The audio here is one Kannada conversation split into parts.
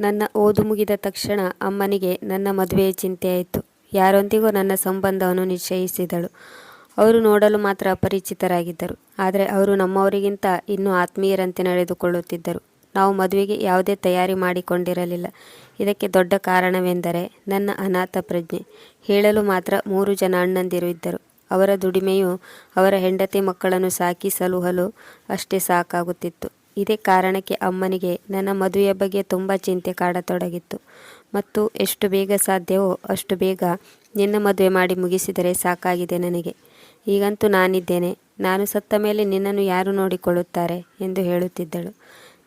ನನ್ನ ಓದು ಮುಗಿದ ತಕ್ಷಣ ಅಮ್ಮನಿಗೆ ನನ್ನ ಮದುವೆಯ ಚಿಂತೆಯಾಯಿತು ಯಾರೊಂದಿಗೂ ನನ್ನ ಸಂಬಂಧವನ್ನು ನಿಶ್ಚಯಿಸಿದಳು. ಅವರು ನೋಡಲು ಮಾತ್ರ ಅಪರಿಚಿತರಾಗಿದ್ದರು. ಆದರೆ ಅವರು ನಮ್ಮವರಿಗಿಂತ ಇನ್ನೂ ಆತ್ಮೀಯರಂತೆ ನಡೆದುಕೊಳ್ಳುತ್ತಿದ್ದರು. ನಾವು ಮದುವೆಗೆ ಯಾವುದೇ ತಯಾರಿ ಮಾಡಿಕೊಂಡಿರಲಿಲ್ಲ. ಇದಕ್ಕೆ ದೊಡ್ಡ ಕಾರಣವೆಂದರೆ ನನ್ನ ಅನಾಥ ಪ್ರಜ್ಞೆ. ಹೇಳಲು ಮಾತ್ರ ಮೂರು ಜನ ಅಣ್ಣಂದಿರು ಇದ್ದರು. ಅವರ ದುಡಿಮೆಯು ಅವರ ಹೆಂಡತಿ ಮಕ್ಕಳನ್ನು ಸಾಕಿ ಸಲುಹಲು ಅಷ್ಟೇ ಸಾಕಾಗುತ್ತಿತ್ತು. ಇದೇ ಕಾರಣಕ್ಕೆ ಅಮ್ಮನಿಗೆ ನನ್ನ ಮದುವೆಯ ಬಗ್ಗೆ ತುಂಬ ಚಿಂತೆ ಕಾಡತೊಡಗಿತ್ತು. ಮತ್ತು ಎಷ್ಟು ಬೇಗ ಸಾಧ್ಯವೋ ಅಷ್ಟು ಬೇಗ ನಿನ್ನ ಮದುವೆ ಮಾಡಿ ಮುಗಿಸಿದರೆ ಸಾಕಾಗಿದೆ ನನಗೆ. ಈಗಂತೂ ನಾನಿದ್ದೇನೆ. ನಾನು ಸತ್ತ ಮೇಲೆ ನಿನ್ನನ್ನು ಯಾರು ನೋಡಿಕೊಳ್ಳುತ್ತಾರೆ ಎಂದು ಹೇಳುತ್ತಿದ್ದಳು.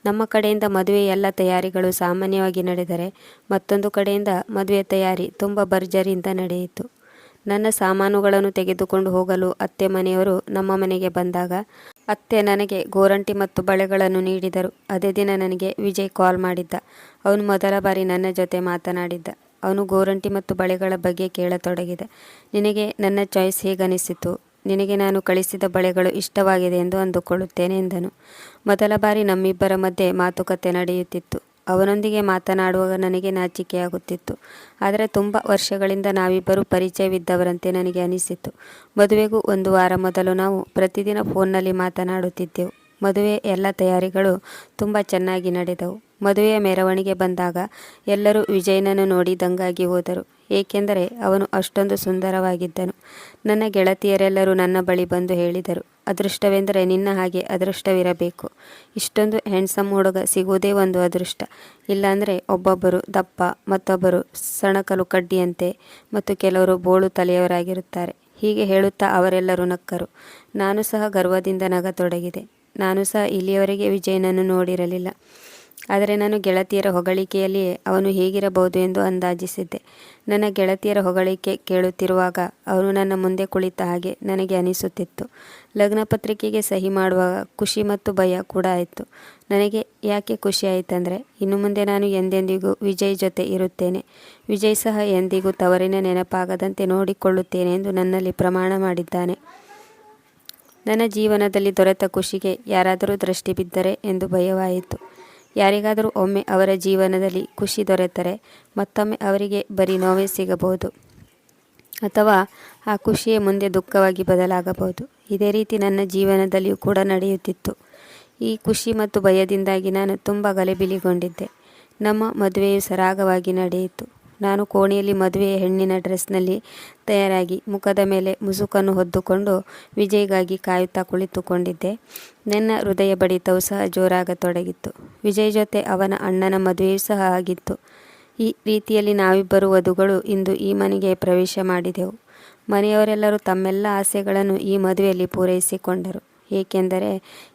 ನಮ್ಮ ಕಡೆಯಿಂದ ಮದುವೆ ಎಲ್ಲ ತಯಾರಿಗಳು ಸಾಮಾನ್ಯವಾಗಿ ನಡೆದರೆ ಮತ್ತೊಂದು ಕಡೆಯಿಂದ ಮದುವೆ ತಯಾರಿ ತುಂಬ ಭರ್ಜರಿಯಿಂದ ನಡೆಯಿತು. ನನ್ನ ಸಾಮಾನುಗಳನ್ನು ತೆಗೆದುಕೊಂಡು ಹೋಗಲು ಅತ್ತೆ ಮನೆಯವರು ನಮ್ಮ ಮನೆಗೆ ಬಂದಾಗ ಅತ್ತೆ ನನಗೆ ಗೋರಂಟಿ ಮತ್ತು ಬಳೆಗಳನ್ನು ನೀಡಿದರು. ಅದೇ ದಿನ ನನಗೆ ವಿಜಯ್ ಕಾಲ್ ಮಾಡಿದ್ದ. ಅವನು ಮೊದಲ ಬಾರಿ ನನ್ನ ಜೊತೆ ಮಾತನಾಡಿದ್ದ. ಅವನು ಗೋರಂಟಿ ಮತ್ತು ಬಳೆಗಳ ಬಗ್ಗೆ ಕೇಳತೊಡಗಿದ. ನಿನಗೆ ನನ್ನ ಚಾಯ್ಸ್ ಹೇಗನಿಸಿತು? ನಿನಗೆ ನಾನು ಕಳಿಸಿದ ಬಳೆಗಳು ಇಷ್ಟವಾಗಿದೆ ಎಂದು ಅಂದುಕೊಳ್ಳುತ್ತೇನೆ ಎಂದನು. ಮೊದಲ ಬಾರಿ ನಮ್ಮಿಬ್ಬರ ಮಧ್ಯೆ ಮಾತುಕತೆ ನಡೆಯುತ್ತಿತ್ತು. ಅವನೊಂದಿಗೆ ಮಾತನಾಡುವಾಗ ನನಗೆ ನಾಚಿಕೆಯಾಗುತ್ತಿತ್ತು. ಆದರೆ ತುಂಬ ವರ್ಷಗಳಿಂದ ನಾವಿಬ್ಬರು ಪರಿಚಯವಿದ್ದವರಂತೆ ನನಗೆ ಅನಿಸಿತ್ತು. ಮದುವೆಗೂ ಒಂದು ವಾರ ಮೊದಲು ನಾವು ಪ್ರತಿದಿನ ಫೋನ್ನಲ್ಲಿ ಮಾತನಾಡುತ್ತಿದ್ದೆವು. ಮದುವೆ ಎಲ್ಲ ತಯಾರಿಗಳು ತುಂಬ ಚೆನ್ನಾಗಿ ನಡೆದವು. ಮದುವೆಯ ಮೆರವಣಿಗೆ ಬಂದಾಗ ಎಲ್ಲರೂ ವಿಜಯನನ್ನು ನೋಡಿ ದಂಗಾಗಿ ಹೋದರು. ಏಕೆಂದರೆ ಅವನು ಅಷ್ಟೊಂದು ಸುಂದರವಾಗಿದ್ದನು. ನನ್ನ ಗೆಳತಿಯರೆಲ್ಲರೂ ನನ್ನ ಬಳಿ ಬಂದು ಹೇಳಿದರು. ಅದೃಷ್ಟವೆಂದರೆ ನಿನ್ನ ಹಾಗೆ ಅದೃಷ್ಟವಿರಬೇಕು. ಇಷ್ಟೊಂದು ಹೆಣ್ಸಮ್ ಹುಡುಗ ಸಿಗುವುದೇ ಒಂದು ಅದೃಷ್ಟ. ಇಲ್ಲಾಂದರೆ ಒಬ್ಬೊಬ್ಬರು ದಪ್ಪ, ಮತ್ತೊಬ್ಬರು ಸಣಕಲು ಕಡ್ಡಿಯಂತೆ ಮತ್ತು ಕೆಲವರು ಬೋಳು ತಲೆಯವರಾಗಿರುತ್ತಾರೆ. ಹೀಗೆ ಹೇಳುತ್ತಾ ಅವರೆಲ್ಲರೂ ನಕ್ಕರು. ನಾನು ಸಹ ಗರ್ವದಿಂದ ನಗತೊಡಗಿದೆ. ನಾನು ಸಹ ಇಲ್ಲಿಯವರೆಗೆ ವಿಜಯನನ್ನು ನೋಡಿರಲಿಲ್ಲ. ಆದರೆ ನಾನು ಗೆಳತಿಯರ ಹೊಗಳಿಕೆಯಲ್ಲಿ ಅವನು ಹೇಗಿರಬಹುದು ಎಂದು ಅಂದಾಜಿಸಿದ್ದೆ. ನನ್ನ ಗೆಳತಿಯರ ಹೊಗಳಿಕೆ ಕೇಳುತ್ತಿರುವಾಗ ಅವನು ನನ್ನ ಮುಂದೆ ಕುಳಿತ ಹಾಗೆ ನನಗೆ ಅನಿಸುತ್ತಿತ್ತು. ಲಗ್ನ ಪತ್ರಿಕೆಗೆ ಸಹಿ ಮಾಡುವಾಗ ಖುಷಿ ಮತ್ತು ಭಯ ಕೂಡ ಆಯಿತು. ನನಗೆ ಯಾಕೆ ಖುಷಿ ಆಯಿತಂದರೆ, ಇನ್ನು ಮುಂದೆ ನಾನು ಎಂದೆಂದಿಗೂ ವಿಜಯ್ ಜೊತೆ ಇರುತ್ತೇನೆ. ವಿಜಯ್ ಸಹ ಎಂದಿಗೂ ತವರಿನ ನೆನಪಾಗದಂತೆ ನೋಡಿಕೊಳ್ಳುತ್ತೇನೆ ಎಂದು ನನ್ನಲ್ಲಿ ಪ್ರಮಾಣ ಮಾಡಿದ್ದಾನೆ. ನನ್ನ ಜೀವನದಲ್ಲಿ ದೊರೆತ ಖುಷಿಗೆ ಯಾರಾದರೂ ದೃಷ್ಟಿ ಬಿದ್ದರೆ ಎಂದು ಭಯವಾಯಿತು. ಯಾರಿಗಾದರೂ ಒಮ್ಮೆ ಅವರ ಜೀವನದಲ್ಲಿ ಖುಷಿ ದೊರೆತರೆ, ಮತ್ತೊಮ್ಮೆ ಅವರಿಗೆ ಬರೀ ನೋವೇ ಸಿಗಬಹುದು. ಅಥವಾ ಆ ಖುಷಿಯೇ ಮುಂದೆ ದುಃಖವಾಗಿ ಬದಲಾಗಬಹುದು. ಇದೇ ರೀತಿ ನನ್ನ ಜೀವನದಲ್ಲಿಯೂ ಕೂಡ ನಡೆಯುತ್ತಿತ್ತು. ಈ ಖುಷಿ ಮತ್ತು ಭಯದಿಂದಾಗಿ ನಾನು ತುಂಬ ಗಲಿಬಿಲಿಗೊಂಡಿದ್ದೆ. ನಮ್ಮ ಮದುವೆಯು ಸರಾಗವಾಗಿ ನಡೆಯಿತು. ನಾನು ಕೋಣೆಯಲ್ಲಿ ಮದುವೆಯ ಹೆಣ್ಣಿನ ಡ್ರೆಸ್ನಲ್ಲಿ ತಯಾರಾಗಿ ಮುಖದ ಮೇಲೆ ಮುಸುಕನ್ನು ಹೊದ್ದುಕೊಂಡು ವಿಜಯ್ಗಾಗಿ ಕಾಯುತ್ತಾ ಕುಳಿತುಕೊಂಡಿದ್ದೆ. ನನ್ನ ಹೃದಯ ಬಡಿತವು ಸಹ ಜೋರಾಗತೊಡಗಿತ್ತು. ವಿಜಯ್ ಜೊತೆ ಅವನ ಅಣ್ಣನ ಮದುವೆಯೂ ಸಹ ಆಗಿತ್ತು. ಈ ರೀತಿಯಲ್ಲಿ ನಾವಿಬ್ಬರು ವಧುಗಳು ಇಂದು ಈ ಮನೆಗೆ ಪ್ರವೇಶ ಮಾಡಿದೆವು. ಮನೆಯವರೆಲ್ಲರೂ ತಮ್ಮೆಲ್ಲ ಆಸೆಗಳನ್ನು ಈ ಮದುವೆಯಲ್ಲಿ ಪೂರೈಸಿಕೊಂಡರು. ಏಕೆಂದರೆ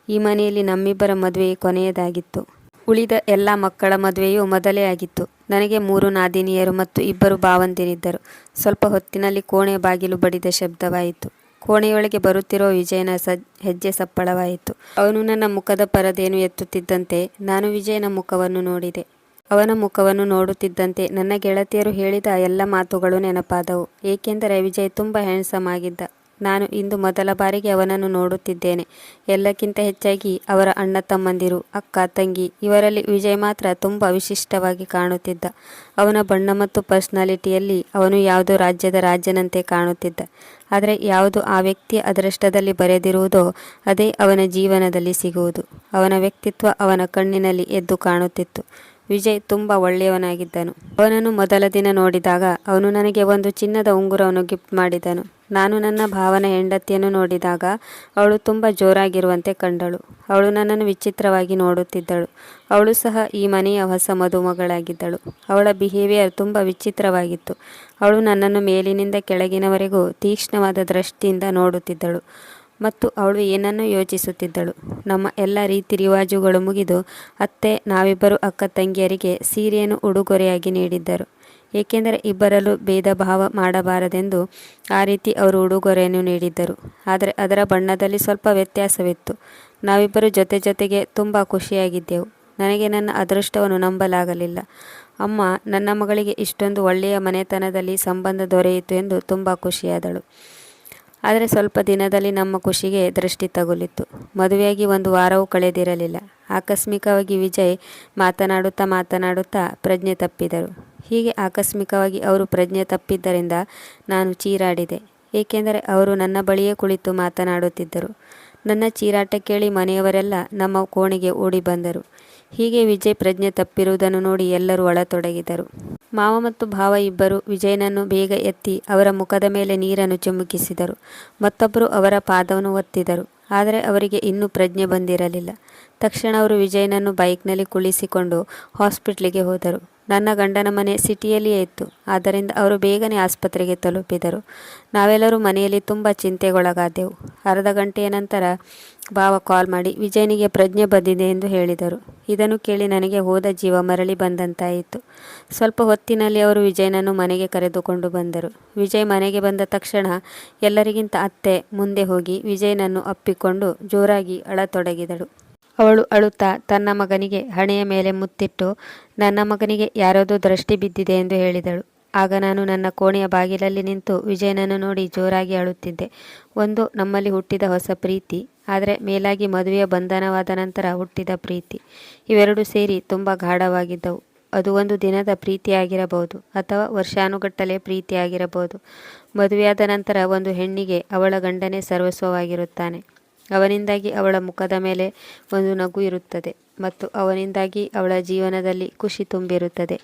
ಈ ಮನೆಯಲ್ಲಿ ನಮ್ಮಿಬ್ಬರ ಮದುವೆ ಕೊನೆಯದಾಗಿತ್ತು. ಉಳಿದ ಎಲ್ಲ ಮಕ್ಕಳ ಮದುವೆಯೂ ಮೊದಲೇ ಆಗಿತ್ತು. ನನಗೆ ಮೂರು ನಾದಿನಿಯರು ಮತ್ತು ಇಬ್ಬರು ಭಾವಂದಿರಿದ್ದರು. ಸ್ವಲ್ಪ ಹೊತ್ತಿನಲ್ಲಿ ಕೋಣೆ ಬಾಗಿಲು ಬಡಿದ ಶಬ್ದವಾಯಿತು. ಕೋಣೆಯೊಳಗೆ ಬರುತ್ತಿರುವ ವಿಜಯನ ಸ, ಹೆಜ್ಜೆ ಸಪ್ಪಳವಾಯಿತು. ಅವನು ನನ್ನ ಮುಖದ ಪರದೇನು ಎತ್ತುತ್ತಿದ್ದಂತೆ ನಾನು ವಿಜಯನ ಮುಖವನ್ನು ನೋಡಿದೆ. ಅವನ ಮುಖವನ್ನು ನೋಡುತ್ತಿದ್ದಂತೆ ನನ್ನ ಗೆಳತಿಯರು ಹೇಳಿದ ಎಲ್ಲ ಮಾತುಗಳು ನೆನಪಾದವು. ಏಕೆಂದರೆ ವಿಜಯ್ ತುಂಬ ಹ್ಯಾಂಡ್ಸಮ್ ಆಗಿದ್ದ. ನಾನು ಇಂದು ಮೊದಲ ಬಾರಿಗೆ ಅವನನ್ನು ನೋಡುತ್ತಿದ್ದೇನೆ. ಎಲ್ಲಕ್ಕಿಂತ ಹೆಚ್ಚಾಗಿ ಅವರ ಅಣ್ಣ ತಮ್ಮಂದಿರು, ಅಕ್ಕ, ತಂಗಿ, ಇವರಲ್ಲಿ ವಿಜಯ್ ಮಾತ್ರ ತುಂಬ ವಿಶಿಷ್ಟವಾಗಿ ಕಾಣುತ್ತಿದ್ದ. ಅವನ ಬಣ್ಣ ಮತ್ತು ಪರ್ಸ್ನಾಲಿಟಿಯಲ್ಲಿ ಅವನು ಯಾವುದೋ ರಾಜ್ಯದ ರಾಜ್ಯನಂತೆ ಕಾಣುತ್ತಿದ್ದ. ಆದರೆ ಯಾವುದು ಆ ವ್ಯಕ್ತಿಯ ಅದೃಷ್ಟದಲ್ಲಿ ಬರೆದಿರುವುದೋ ಅದೇ ಅವನ ಜೀವನದಲ್ಲಿ ಸಿಗುವುದು. ಅವನ ವ್ಯಕ್ತಿತ್ವ ಅವನ ಕಣ್ಣಿನಲ್ಲಿ ಎದ್ದು ಕಾಣುತ್ತಿತ್ತು. ವಿಜಯ್ ತುಂಬ ಒಳ್ಳೆಯವನಾಗಿದ್ದನು. ಅವನನ್ನು ಮೊದಲ ದಿನ ನೋಡಿದಾಗ ಅವನು ನನಗೆ ಒಂದು ಚಿನ್ನದ ಉಂಗುರವನ್ನು ಗಿಫ್ಟ್ ಮಾಡಿದನು. ನಾನು ನನ್ನ ಭಾವನ ಹೆಂಡತಿಯನ್ನು ನೋಡಿದಾಗ ಅವಳು ತುಂಬ ಜೋರಾಗಿರುವಂತೆ ಕಂಡಳು. ಅವಳು ನನ್ನನ್ನು ವಿಚಿತ್ರವಾಗಿ ನೋಡುತ್ತಿದ್ದಳು. ಅವಳು ಸಹ ಈ ಮನೆಯ ಹೊಸ ಮದುಮಗಳಾಗಿದ್ದಳು. ಅವಳ ಬಿಹೇವಿಯರ್ ತುಂಬ ವಿಚಿತ್ರವಾಗಿತ್ತು. ಅವಳು ನನ್ನನ್ನು ಮೇಲಿನಿಂದ ಕೆಳಗಿನವರೆಗೂ ತೀಕ್ಷ್ಣವಾದ ದೃಷ್ಟಿಯಿಂದ ನೋಡುತ್ತಿದ್ದಳು. ಮತ್ತು ಅವಳು ಏನನ್ನು ಯೋಚಿಸುತ್ತಿದ್ದಳು? ನಮ್ಮ ಎಲ್ಲ ರೀತಿ ರಿವಾಜುಗಳು ಮುಗಿದು ಅತ್ತೆ, ನಾವಿಬ್ಬರು ಅಕ್ಕ ತಂಗಿಯರಿಗೆ ಸೀರೆಯನ್ನು ಉಡುಗೊರೆಯಾಗಿ ನೀಡಿದ್ದರು. ಏಕೆಂದರೆ ಇಬ್ಬರಲ್ಲೂ ಭೇದ ಭಾವ ಮಾಡಬಾರದೆಂದು ಆ ರೀತಿ ಅವರು ಉಡುಗೊರೆಯನ್ನು ನೀಡಿದ್ದರು. ಆದರೆ ಅದರ ಬಣ್ಣದಲ್ಲಿ ಸ್ವಲ್ಪ ವ್ಯತ್ಯಾಸವಿತ್ತು. ನಾವಿಬ್ಬರು ಜೊತೆ ಜೊತೆಗೆ ತುಂಬ ಖುಷಿಯಾಗಿದ್ದೆವು. ನನಗೆ ನನ್ನ ಅದೃಷ್ಟವನ್ನು ನಂಬಲಾಗಲಿಲ್ಲ. ಅಮ್ಮ, ನನ್ನ ಮಗಳಿಗೆ ಇಷ್ಟೊಂದು ಒಳ್ಳೆಯ ಮನೆತನದಲ್ಲಿ ಸಂಬಂಧ ದೊರೆಯಿತು ಎಂದು ತುಂಬ ಖುಷಿಯಾದಳು. ಆದರೆ ಸ್ವಲ್ಪ ದಿನದಲ್ಲಿ ನಮ್ಮ ಖುಷಿಗೆ ದೃಷ್ಟಿ ತಗುಲಿತ್ತು. ಮದುವೆಯಾಗಿ ಒಂದು ವಾರವೂ ಕಳೆದಿರಲಿಲ್ಲ. ಆಕಸ್ಮಿಕವಾಗಿ ವಿಜಯ್ ಮಾತನಾಡುತ್ತಾ ಮಾತನಾಡುತ್ತಾ ಪ್ರಜ್ಞೆ ತಪ್ಪಿದರು. ಹೀಗೆ ಆಕಸ್ಮಿಕವಾಗಿ ಅವರು ಪ್ರಜ್ಞೆ ತಪ್ಪಿದ್ದರಿಂದ ನಾನು ಚೀರಾಡಿದೆ. ಏಕೆಂದರೆ ಅವರು ನನ್ನ ಬಳಿಯೇ ಕುಳಿತು ಮಾತನಾಡುತ್ತಿದ್ದರು. ನನ್ನ ಚೀರಾಟ ಕೇಳಿ ಮನೆಯವರೆಲ್ಲ ನಮ್ಮ ಕೋಣೆಗೆ ಓಡಿ ಬಂದರು. ಹೀಗೆ ವಿಜಯ್ ಪ್ರಜ್ಞೆ ತಪ್ಪಿರುವುದನ್ನು ನೋಡಿ ಎಲ್ಲರೂ ಒಳತೊಡಗಿದರು ಮಾವ ಮತ್ತು ಭಾವ ಇಬ್ಬರು ವಿಜಯನನ್ನು ಬೇಗ ಎತ್ತಿ ಅವರ ಮುಖದ ಮೇಲೆ ನೀರನ್ನು ಚಿಮುಕಿಸಿದರು. ಮತ್ತೊಬ್ಬರು ಅವರ ಪಾದವನ್ನು ಒತ್ತಿದರು. ಆದರೆ ಅವರಿಗೆ ಇನ್ನೂ ಪ್ರಜ್ಞೆ ಬಂದಿರಲಿಲ್ಲ. ತಕ್ಷಣ ಅವರು ವಿಜಯನನ್ನು ಬೈಕ್ನಲ್ಲಿ ಕುಳಿಸಿಕೊಂಡು ಹಾಸ್ಪಿಟ್ಲಿಗೆ ಹೋದರು. ನನ್ನ ಗಂಡನ ಮನೆ ಸಿಟಿಯಲ್ಲಿಯೇ ಇತ್ತು. ಆದ್ದರಿಂದ ಅವರು ಬೇಗನೆ ಆಸ್ಪತ್ರೆಗೆ ತಲುಪಿದರು. ನಾವೆಲ್ಲರೂ ಮನೆಯಲ್ಲಿ ತುಂಬ ಚಿಂತೆಗೊಳಗಾದೆವು. ಅರ್ಧ ಗಂಟೆಯ ನಂತರ ಭಾವ ಕಾಲ್ ಮಾಡಿ, ವಿಜಯನಿಗೆ ಪ್ರಜ್ಞೆ ಬಂದಿದೆ ಎಂದು ಹೇಳಿದರು. ಇದನ್ನು ಕೇಳಿ ನನಗೆ ಹೋದ ಜೀವ ಮರಳಿ ಬಂದಂತಾಯಿತು. ಸ್ವಲ್ಪ ಹೊತ್ತಿನಲ್ಲಿ ಅವರು ವಿಜಯನನ್ನು ಮನೆಗೆ ಕರೆದುಕೊಂಡು ಬಂದರು. ವಿಜಯ್ ಮನೆಗೆ ಬಂದ ತಕ್ಷಣ ಎಲ್ಲರಿಗಿಂತ ಅತ್ತೆ ಮುಂದೆ ಹೋಗಿ ವಿಜಯನನ್ನು ಅಪ್ಪಿಕೊಂಡು ಜೋರಾಗಿ ಅಳತೊಡಗಿದಳು. ಅವಳು ಅಳುತ್ತಾ ತನ್ನ ಮಗನಿಗೆ ಹಣೆಯ ಮೇಲೆ ಮುತ್ತಿಟ್ಟು, ನನ್ನ ಮಗನಿಗೆ ಯಾರದೋ ದೃಷ್ಟಿ ಬಿದ್ದಿದೆ ಎಂದು ಹೇಳಿದಳು. ಆಗ ನಾನು ನನ್ನ ಕೋಣೆಯ ಬಾಗಿಲಲ್ಲಿ ನಿಂತು ವಿಜಯನನ್ನು ನೋಡಿ ಜೋರಾಗಿ ಅಳುತ್ತಿದ್ದೆ. ಒಂದು ನಮ್ಮಲ್ಲಿ ಹುಟ್ಟಿದ ಹೊಸ ಪ್ರೀತಿ ಆದರೆ ಮೇಲಾಗಿ ಮದುವೆಯ ಬಂಧನವಾದ ನಂತರ ಹುಟ್ಟಿದ ಪ್ರೀತಿ. ಇವೆರಡು ಸೇರಿ ತುಂಬ ಗಾಢವಾಗಿದ್ದವು. ಅದು ಒಂದು ದಿನದ ಪ್ರೀತಿಯಾಗಿರಬಹುದು ಅಥವಾ ವರ್ಷಾನುಗಟ್ಟಲೆ ಪ್ರೀತಿಯಾಗಿರಬಹುದು. ಮದುವೆಯಾದ ನಂತರ ಒಂದು ಹೆಣ್ಣಿಗೆ ಅವಳ ಗಂಡನೇ ಸರ್ವಸ್ವವಾಗಿರುತ್ತಾನೆ. ಅವನಿಂದಾಗಿ ಅವಳ ಮುಖದ ಮೇಲೆ ಒಂದು ನಗು ಇರುತ್ತದೆ ಮತ್ತು ಅವನಿಂದಾಗಿ ಅವಳ ಜೀವನದಲ್ಲಿ ಖುಷಿ ತುಂಬಿರುತ್ತದೆ.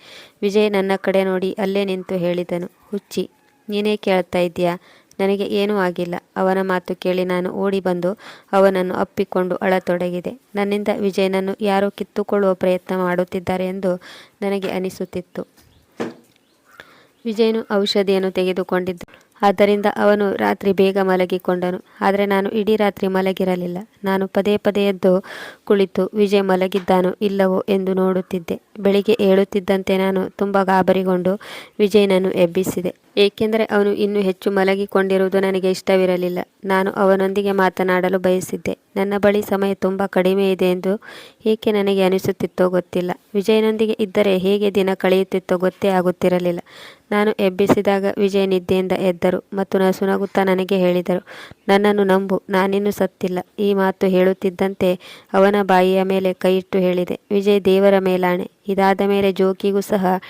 ವಿಜಯ್ ನನ್ನ ಕಡೆ ನೋಡಿ ಅಲ್ಲೇ ನಿಂತು ಹೇಳಿದನು, ಹುಚ್ಚಿ, ನೀನೇ ಕೇಳ್ತಾ ಇದ್ದೀಯಾ? ನನಗೆ ಏನೂ ಆಗಿಲ್ಲ. ಅವನ ಮಾತು ಕೇಳಿ ನಾನು ಓಡಿ ಬಂದು ಅವನನ್ನು ಅಪ್ಪಿಕೊಂಡು ಅಳತೊಡಗಿದೆ. ನನ್ನಿಂದ ವಿಜಯನನ್ನು ಯಾರೋ ಕಿತ್ತುಕೊಳ್ಳುವ ಪ್ರಯತ್ನ ಮಾಡುತ್ತಿದ್ದಾರೆ ಎಂದು ನನಗೆ ಅನಿಸುತ್ತಿತ್ತು. ವಿಜಯನು ಔಷಧಿಯನ್ನು ತೆಗೆದುಕೊಂಡಿದ್ದ ಆದ್ದರಿಂದ ಅವನು ರಾತ್ರಿ ಬೇಗ ಮಲಗಿಕೊಂಡನು. ಆದರೆ ನಾನು ಇಡೀ ರಾತ್ರಿ ಮಲಗಿರಲಿಲ್ಲ. ನಾನು ಪದೇ ಪದೇ ಎದ್ದು ಕುಳಿತು ವಿಜಯ್ ಮಲಗಿದ್ದಾನೋ ಇಲ್ಲವೋ ಎಂದು ನೋಡುತ್ತಿದ್ದೆ. ಬೆಳಿಗ್ಗೆ ಏಳುತ್ತಿದ್ದಂತೆ ನಾನು ತುಂಬ ಗಾಬರಿಗೊಂಡು ವಿಜಯ್ನನ್ನು ಎಬ್ಬಿಸಿದೆ. ಏಕೆಂದರೆ ಅವನು ಇನ್ನೂ ಹೆಚ್ಚು ಮಲಗಿಕೊಂಡಿರುವುದು ನನಗೆ ಇಷ್ಟವಿರಲಿಲ್ಲ. ನಾನು ಅವನೊಂದಿಗೆ ಮಾತನಾಡಲು ಬಯಸಿದ್ದೆ. ನನ್ನ ಬಳಿ ಸಮಯ ತುಂಬ ಕಡಿಮೆ ಇದೆ ಎಂದು ಏಕೆ ನನಗೆ ಅನಿಸುತ್ತಿತ್ತೋ ಗೊತ್ತಿಲ್ಲ. ವಿಜಯನೊಂದಿಗೆ ಇದ್ದರೆ ಹೇಗೆ ದಿನ ಕಳೆಯುತ್ತಿತ್ತೋ ಗೊತ್ತೇ ಆಗುತ್ತಿರಲಿಲ್ಲ. ನಾನು ಎಬ್ಬಿಸಿದಾಗ ವಿಜಯ್ ನಿದ್ದೆಯಿಂದ ಎದ್ದರು ಮತ್ತು ನಸುನಗುತ್ತಾ ನನಗೆ ಹೇಳಿದರು, ನನ್ನನ್ನು ನಂಬು, ನಾನಿನ್ನು ಸತ್ತಿಲ್ಲ. ಈ ಮಾತು ಹೇಳುತ್ತಿದ್ದಂತೆ ಅವನ ಬಾಯಿಯ ಮೇಲೆ ಕೈಯಿಟ್ಟು ಹೇಳಿದೆ, ವಿಜಯ್ ದೇವರ ಮೇಲಾಣೆ. ಇದಾದ ಮೇಲೆ ಜೋಕಿಗೂ ಸಹ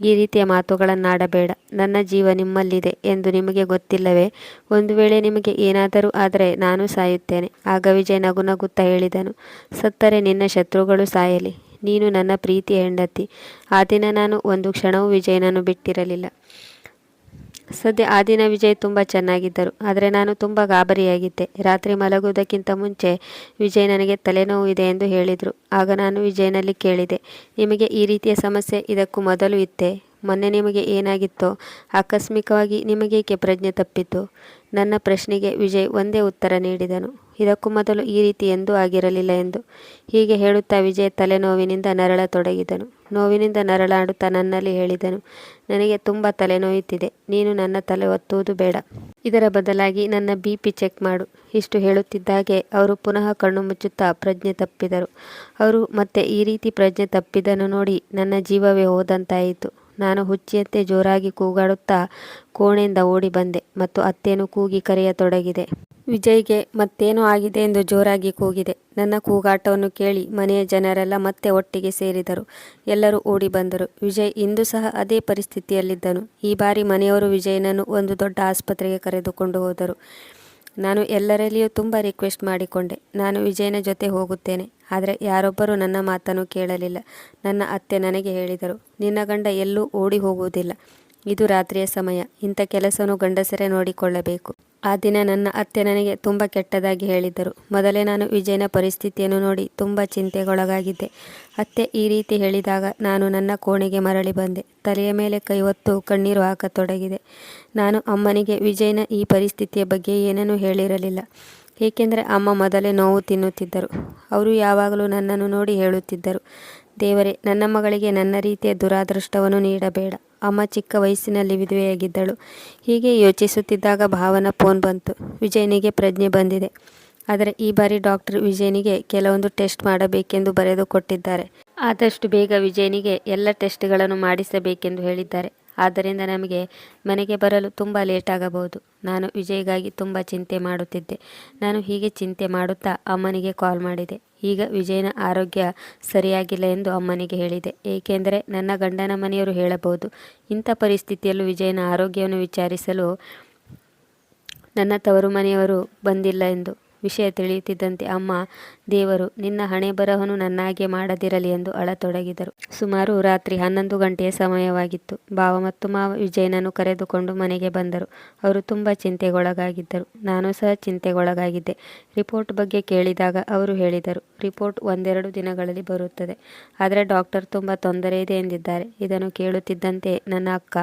ಈ ರೀತಿಯ ಮಾತುಗಳನ್ನಾಡಬೇಡ. ನನ್ನ ಜೀವ ನಿಮ್ಮಲ್ಲಿದೆ ಎಂದು ನಿಮಗೆ ಗೊತ್ತಿಲ್ಲವೇ? ಒಂದು ವೇಳೆ ನಿಮಗೆ ಏನಾದರೂ ಆದರೆ ನಾನು ಸಾಯುತ್ತೇನೆ. ಆಗ ವಿಜಯ್ ನಗು ನಗುತ್ತಾ ಹೇಳಿದನು, ಸತ್ತರೆ ನಿನ್ನ ಶತ್ರುಗಳು ಸಾಯಲಿ. ನೀನು ನನ್ನ ಪ್ರೀತಿಯ ಹೆಂಡತಿ. ಆ ದಿನ ನಾನು ಒಂದು ಕ್ಷಣವೂ ವಿಜಯನನ್ನು ಬಿಟ್ಟಿರಲಿಲ್ಲ. ಸದ್ಯ ಆ ದಿನ ವಿಜಯ್ ತುಂಬ ಚೆನ್ನಾಗಿದ್ದರು. ಆದರೆ ನಾನು ತುಂಬ ಗಾಬರಿಯಾಗಿದ್ದೆ. ರಾತ್ರಿ ಮಲಗುವುದಕ್ಕಿಂತ ಮುಂಚೆ ವಿಜಯ್ ನನಗೆ ತಲೆನೋವು ಇದೆ ಎಂದು ಹೇಳಿದರು. ಆಗ ನಾನು ವಿಜಯ್ನಲ್ಲಿ ಕೇಳಿದೆ, ನಿಮಗೆ ಈ ರೀತಿಯ ಸಮಸ್ಯೆ ಇದಕ್ಕೂ ಮೊದಲು ಇತ್ತೇ? ಮೊನ್ನೆ ನಿಮಗೆ ಏನಾಗಿತ್ತೋ ಆಕಸ್ಮಿಕವಾಗಿ ನಿಮಗೇಕೆ ಪ್ರಜ್ಞೆ ತಪ್ಪಿತು ನನ್ನ ಪ್ರಶ್ನೆಗೆ ವಿಜಯ್ ಒಂದೇ ಉತ್ತರ ನೀಡಿದನು. ಇದಕ್ಕೂ ಮೊದಲು ಈ ರೀತಿ ಎಂದೂ ಆಗಿರಲಿಲ್ಲ ಎಂದು. ಹೀಗೆ ಹೇಳುತ್ತಾ ವಿಜಯ್ ತಲೆನೋವಿನಿಂದ ನರಳ ತೊಡಗಿದನು ನೋವಿನಿಂದ ನರಳಾಡುತ್ತಾ ನನ್ನಲ್ಲಿ ಹೇಳಿದನು, ನನಗೆ ತುಂಬ ತಲೆನೋಯುತ್ತಿದೆ. ನೀನು ನನ್ನ ತಲೆ ಒತ್ತುವುದು ಬೇಡ. ಇದರ ಬದಲಾಗಿ ನನ್ನ ಬಿ ಪಿ ಚೆಕ್ ಮಾಡು. ಇಷ್ಟು ಹೇಳುತ್ತಿದ್ದಾಗೆ ಅವರು ಪುನಃ ಕಣ್ಣು ಮುಚ್ಚುತ್ತಾ ಪ್ರಜ್ಞೆ ತಪ್ಪಿದರು. ಅವರು ಮತ್ತೆ ಈ ರೀತಿ ಪ್ರಜ್ಞೆ ತಪ್ಪಿದ್ದನ್ನು ನೋಡಿ ನನ್ನ ಜೀವವೇ ಹೋದಂತಾಯಿತು. ನಾನು ಹುಚ್ಚಿಯಂತೆ ಜೋರಾಗಿ ಕೂಗಾಡುತ್ತಾ ಕೋಣೆಯಿಂದ ಓಡಿ ಬಂದೆ ಮತ್ತು ಅತ್ತೇನು ಕೂಗಿ ಕರೆಯತೊಡಗಿದೆ. ವಿಜಯ್ಗೆ, ಮತ್ತೇನೋ ಆಗಿದೆ? ಎಂದು ಜೋರಾಗಿ ಕೂಗಿದೆ. ನನ್ನ ಕೂಗಾಟವನ್ನು ಕೇಳಿ ಮನೆಯ ಜನರೆಲ್ಲ ಮತ್ತೆ ಒಟ್ಟಿಗೆ ಸೇರಿದರು. ಎಲ್ಲರೂ ಓಡಿ ಬಂದರು. ವಿಜಯ್ ಇಂದು ಸಹ ಅದೇ ಪರಿಸ್ಥಿತಿಯಲ್ಲಿದ್ದನು. ಈ ಬಾರಿ ಮನೆಯವರು ವಿಜಯನನ್ನು ಒಂದು ದೊಡ್ಡ ಆಸ್ಪತ್ರೆಗೆ ಕರೆದುಕೊಂಡು ಹೋದರು. ನಾನು ಎಲ್ಲರಲ್ಲಿಯೂ ತುಂಬ ರಿಕ್ವೆಸ್ಟ್ ಮಾಡಿಕೊಂಡೆ. ನಾನು ವಿಜಯನ ಜೊತೆ ಹೋಗುತ್ತೇನೆ. ಆದರೆ ಯಾರೊಬ್ಬರೂ ನನ್ನ ಮಾತನ್ನು ಕೇಳಲಿಲ್ಲ. ನನ್ನ ಅತ್ತೆ ನನಗೆ ಹೇಳಿದರು, ನಿನ್ನ ಗಂಡ ಎಲ್ಲೂ ಓಡಿ ಹೋಗುವುದಿಲ್ಲ. ಇದು ರಾತ್ರಿಯ ಸಮಯ. ಇಂಥ ಕೆಲಸವನ್ನು ಗಂಡಸರೇ ನೋಡಿಕೊಳ್ಳಬೇಕು. ಆ ದಿನ ನನ್ನ ಅತ್ತೆ ನನಗೆ ತುಂಬ ಕೆಟ್ಟದಾಗಿ ಹೇಳಿದ್ದರು. ಮೊದಲೇ ನಾನು ವಿಜಯನ ಪರಿಸ್ಥಿತಿಯನ್ನು ನೋಡಿ ತುಂಬ ಚಿಂತೆಗೊಳಗಾಗಿದ್ದೆ. ಅತ್ತೆ ಈ ರೀತಿ ಹೇಳಿದಾಗ ನಾನು ನನ್ನ ಕೋಣೆಗೆ ಮರಳಿ ಬಂದೆ. ತಲೆಯ ಮೇಲೆ ಕೈ ಹೊತ್ತು ಕಣ್ಣೀರು ಹಾಕತೊಡಗಿದೆ. ನಾನು ಅಮ್ಮನಿಗೆ, ವಿಜಯನ ಈ ಪರಿಸ್ಥಿತಿಯ ಬಗ್ಗೆ ಏನನ್ನೂ ಹೇಳಿರಲಿಲ್ಲ. ಏಕೆಂದರೆ ಅಮ್ಮ ಮೊದಲೇ ನೋವು ತಿನ್ನುತ್ತಿದ್ದರು. ಅವರು ಯಾವಾಗಲೂ ನನ್ನನ್ನು ನೋಡಿ ಹೇಳುತ್ತಿದ್ದರು. ದೇವರೇ, ನನ್ನ ಮಗಳಿಗೆ ನನ್ನ ರೀತಿಯ ದುರಾದೃಷ್ಟವನ್ನು ನೀಡಬೇಡ. ಅಮ್ಮ ಚಿಕ್ಕ ವಯಸ್ಸಿನಲ್ಲಿ ವಿಧವೆಯಾಗಿದ್ದಳು. ಹೀಗೆ ಯೋಚಿಸುತ್ತಿದ್ದಾಗ ಭಾವನ ಫೋನ್ ಬಂತು. ವಿಜಯನಿಗೆ ಪ್ರಜ್ಞೆ ಬಂದಿದೆ. ಆದರೆ ಈ ಬಾರಿ ಡಾಕ್ಟರ್ ವಿಜಯನಿಗೆ ಕೆಲವೊಂದು ಟೆಸ್ಟ್ ಮಾಡಬೇಕೆಂದು ಬರೆದು ಕೊಟ್ಟಿದ್ದಾರೆ. ಆದಷ್ಟು ಬೇಗ ವಿಜಯನಿಗೆ ಎಲ್ಲ ಟೆಸ್ಟ್ಗಳನ್ನು ಮಾಡಿಸಬೇಕೆಂದು ಹೇಳಿದ್ದಾರೆ. ಆದ್ದರಿಂದ ನಮಗೆ ಮನೆಗೆ ಬರಲು ತುಂಬ ಲೇಟ್ ಆಗಬಹುದು. ನಾನು ವಿಜಯ್ಗಾಗಿ ತುಂಬ ಚಿಂತೆ ಮಾಡುತ್ತಿದ್ದೆ. ನಾನು ಹೀಗೆ ಚಿಂತೆ ಮಾಡುತ್ತಾ ಅಮ್ಮನಿಗೆ ಕಾಲ್ ಮಾಡಿದೆ. ಈಗ ವಿಜಯನ ಆರೋಗ್ಯ ಸರಿಯಾಗಿಲ್ಲ ಎಂದು ಅಮ್ಮನಿಗೆ ಹೇಳಿದೆ. ಏಕೆಂದರೆ ನನ್ನ ಗಂಡನ ಮನೆಯವರು ಹೇಳಬಹುದು, ಇಂಥ ಪರಿಸ್ಥಿತಿಯಲ್ಲೂ ವಿಜಯನ ಆರೋಗ್ಯವನ್ನು ವಿಚಾರಿಸಲು ನನ್ನ ತವರು ಮನೆಯವರು ಬಂದಿಲ್ಲ ಎಂದು. ವಿಷಯ ತಿಳಿಯುತ್ತಿದ್ದಂತೆ, ಅಮ್ಮ, ದೇವರು, ನಿನ್ನ ಹಣೆ ಬರಹನು ನನ್ನಾಗೆ ಮಾಡದಿರಲಿ ಎಂದು ಅಳತೊಡಗಿದರು. ಸುಮಾರು ರಾತ್ರಿ ಹನ್ನೊಂದು ಗಂಟೆಯ ಸಮಯವಾಗಿತ್ತು. ಬಾವ ಮತ್ತು ಮಾವ ವಿಜಯನನ್ನು ಕರೆದುಕೊಂಡು ಮನೆಗೆ ಬಂದರು. ಅವರು ತುಂಬ ಚಿಂತೆಗೊಳಗಾಗಿದ್ದರು. ನಾನು ಸಹ ಚಿಂತೆಗೊಳಗಾಗಿದ್ದೆ ರಿಪೋರ್ಟ್ ಬಗ್ಗೆ ಕೇಳಿದಾಗ ಅವರು ಹೇಳಿದರು. ರಿಪೋರ್ಟ್ ಒಂದೆರಡು ದಿನಗಳಲ್ಲಿ ಬರುತ್ತದೆ. ಆದರೆ ಡಾಕ್ಟರ್ ತುಂಬ ತೊಂದರೆ ಇದೆ ಎಂದಿದ್ದಾರೆ. ಇದನ್ನು ಕೇಳುತ್ತಿದ್ದಂತೆ ನನ್ನ ಅಕ್ಕ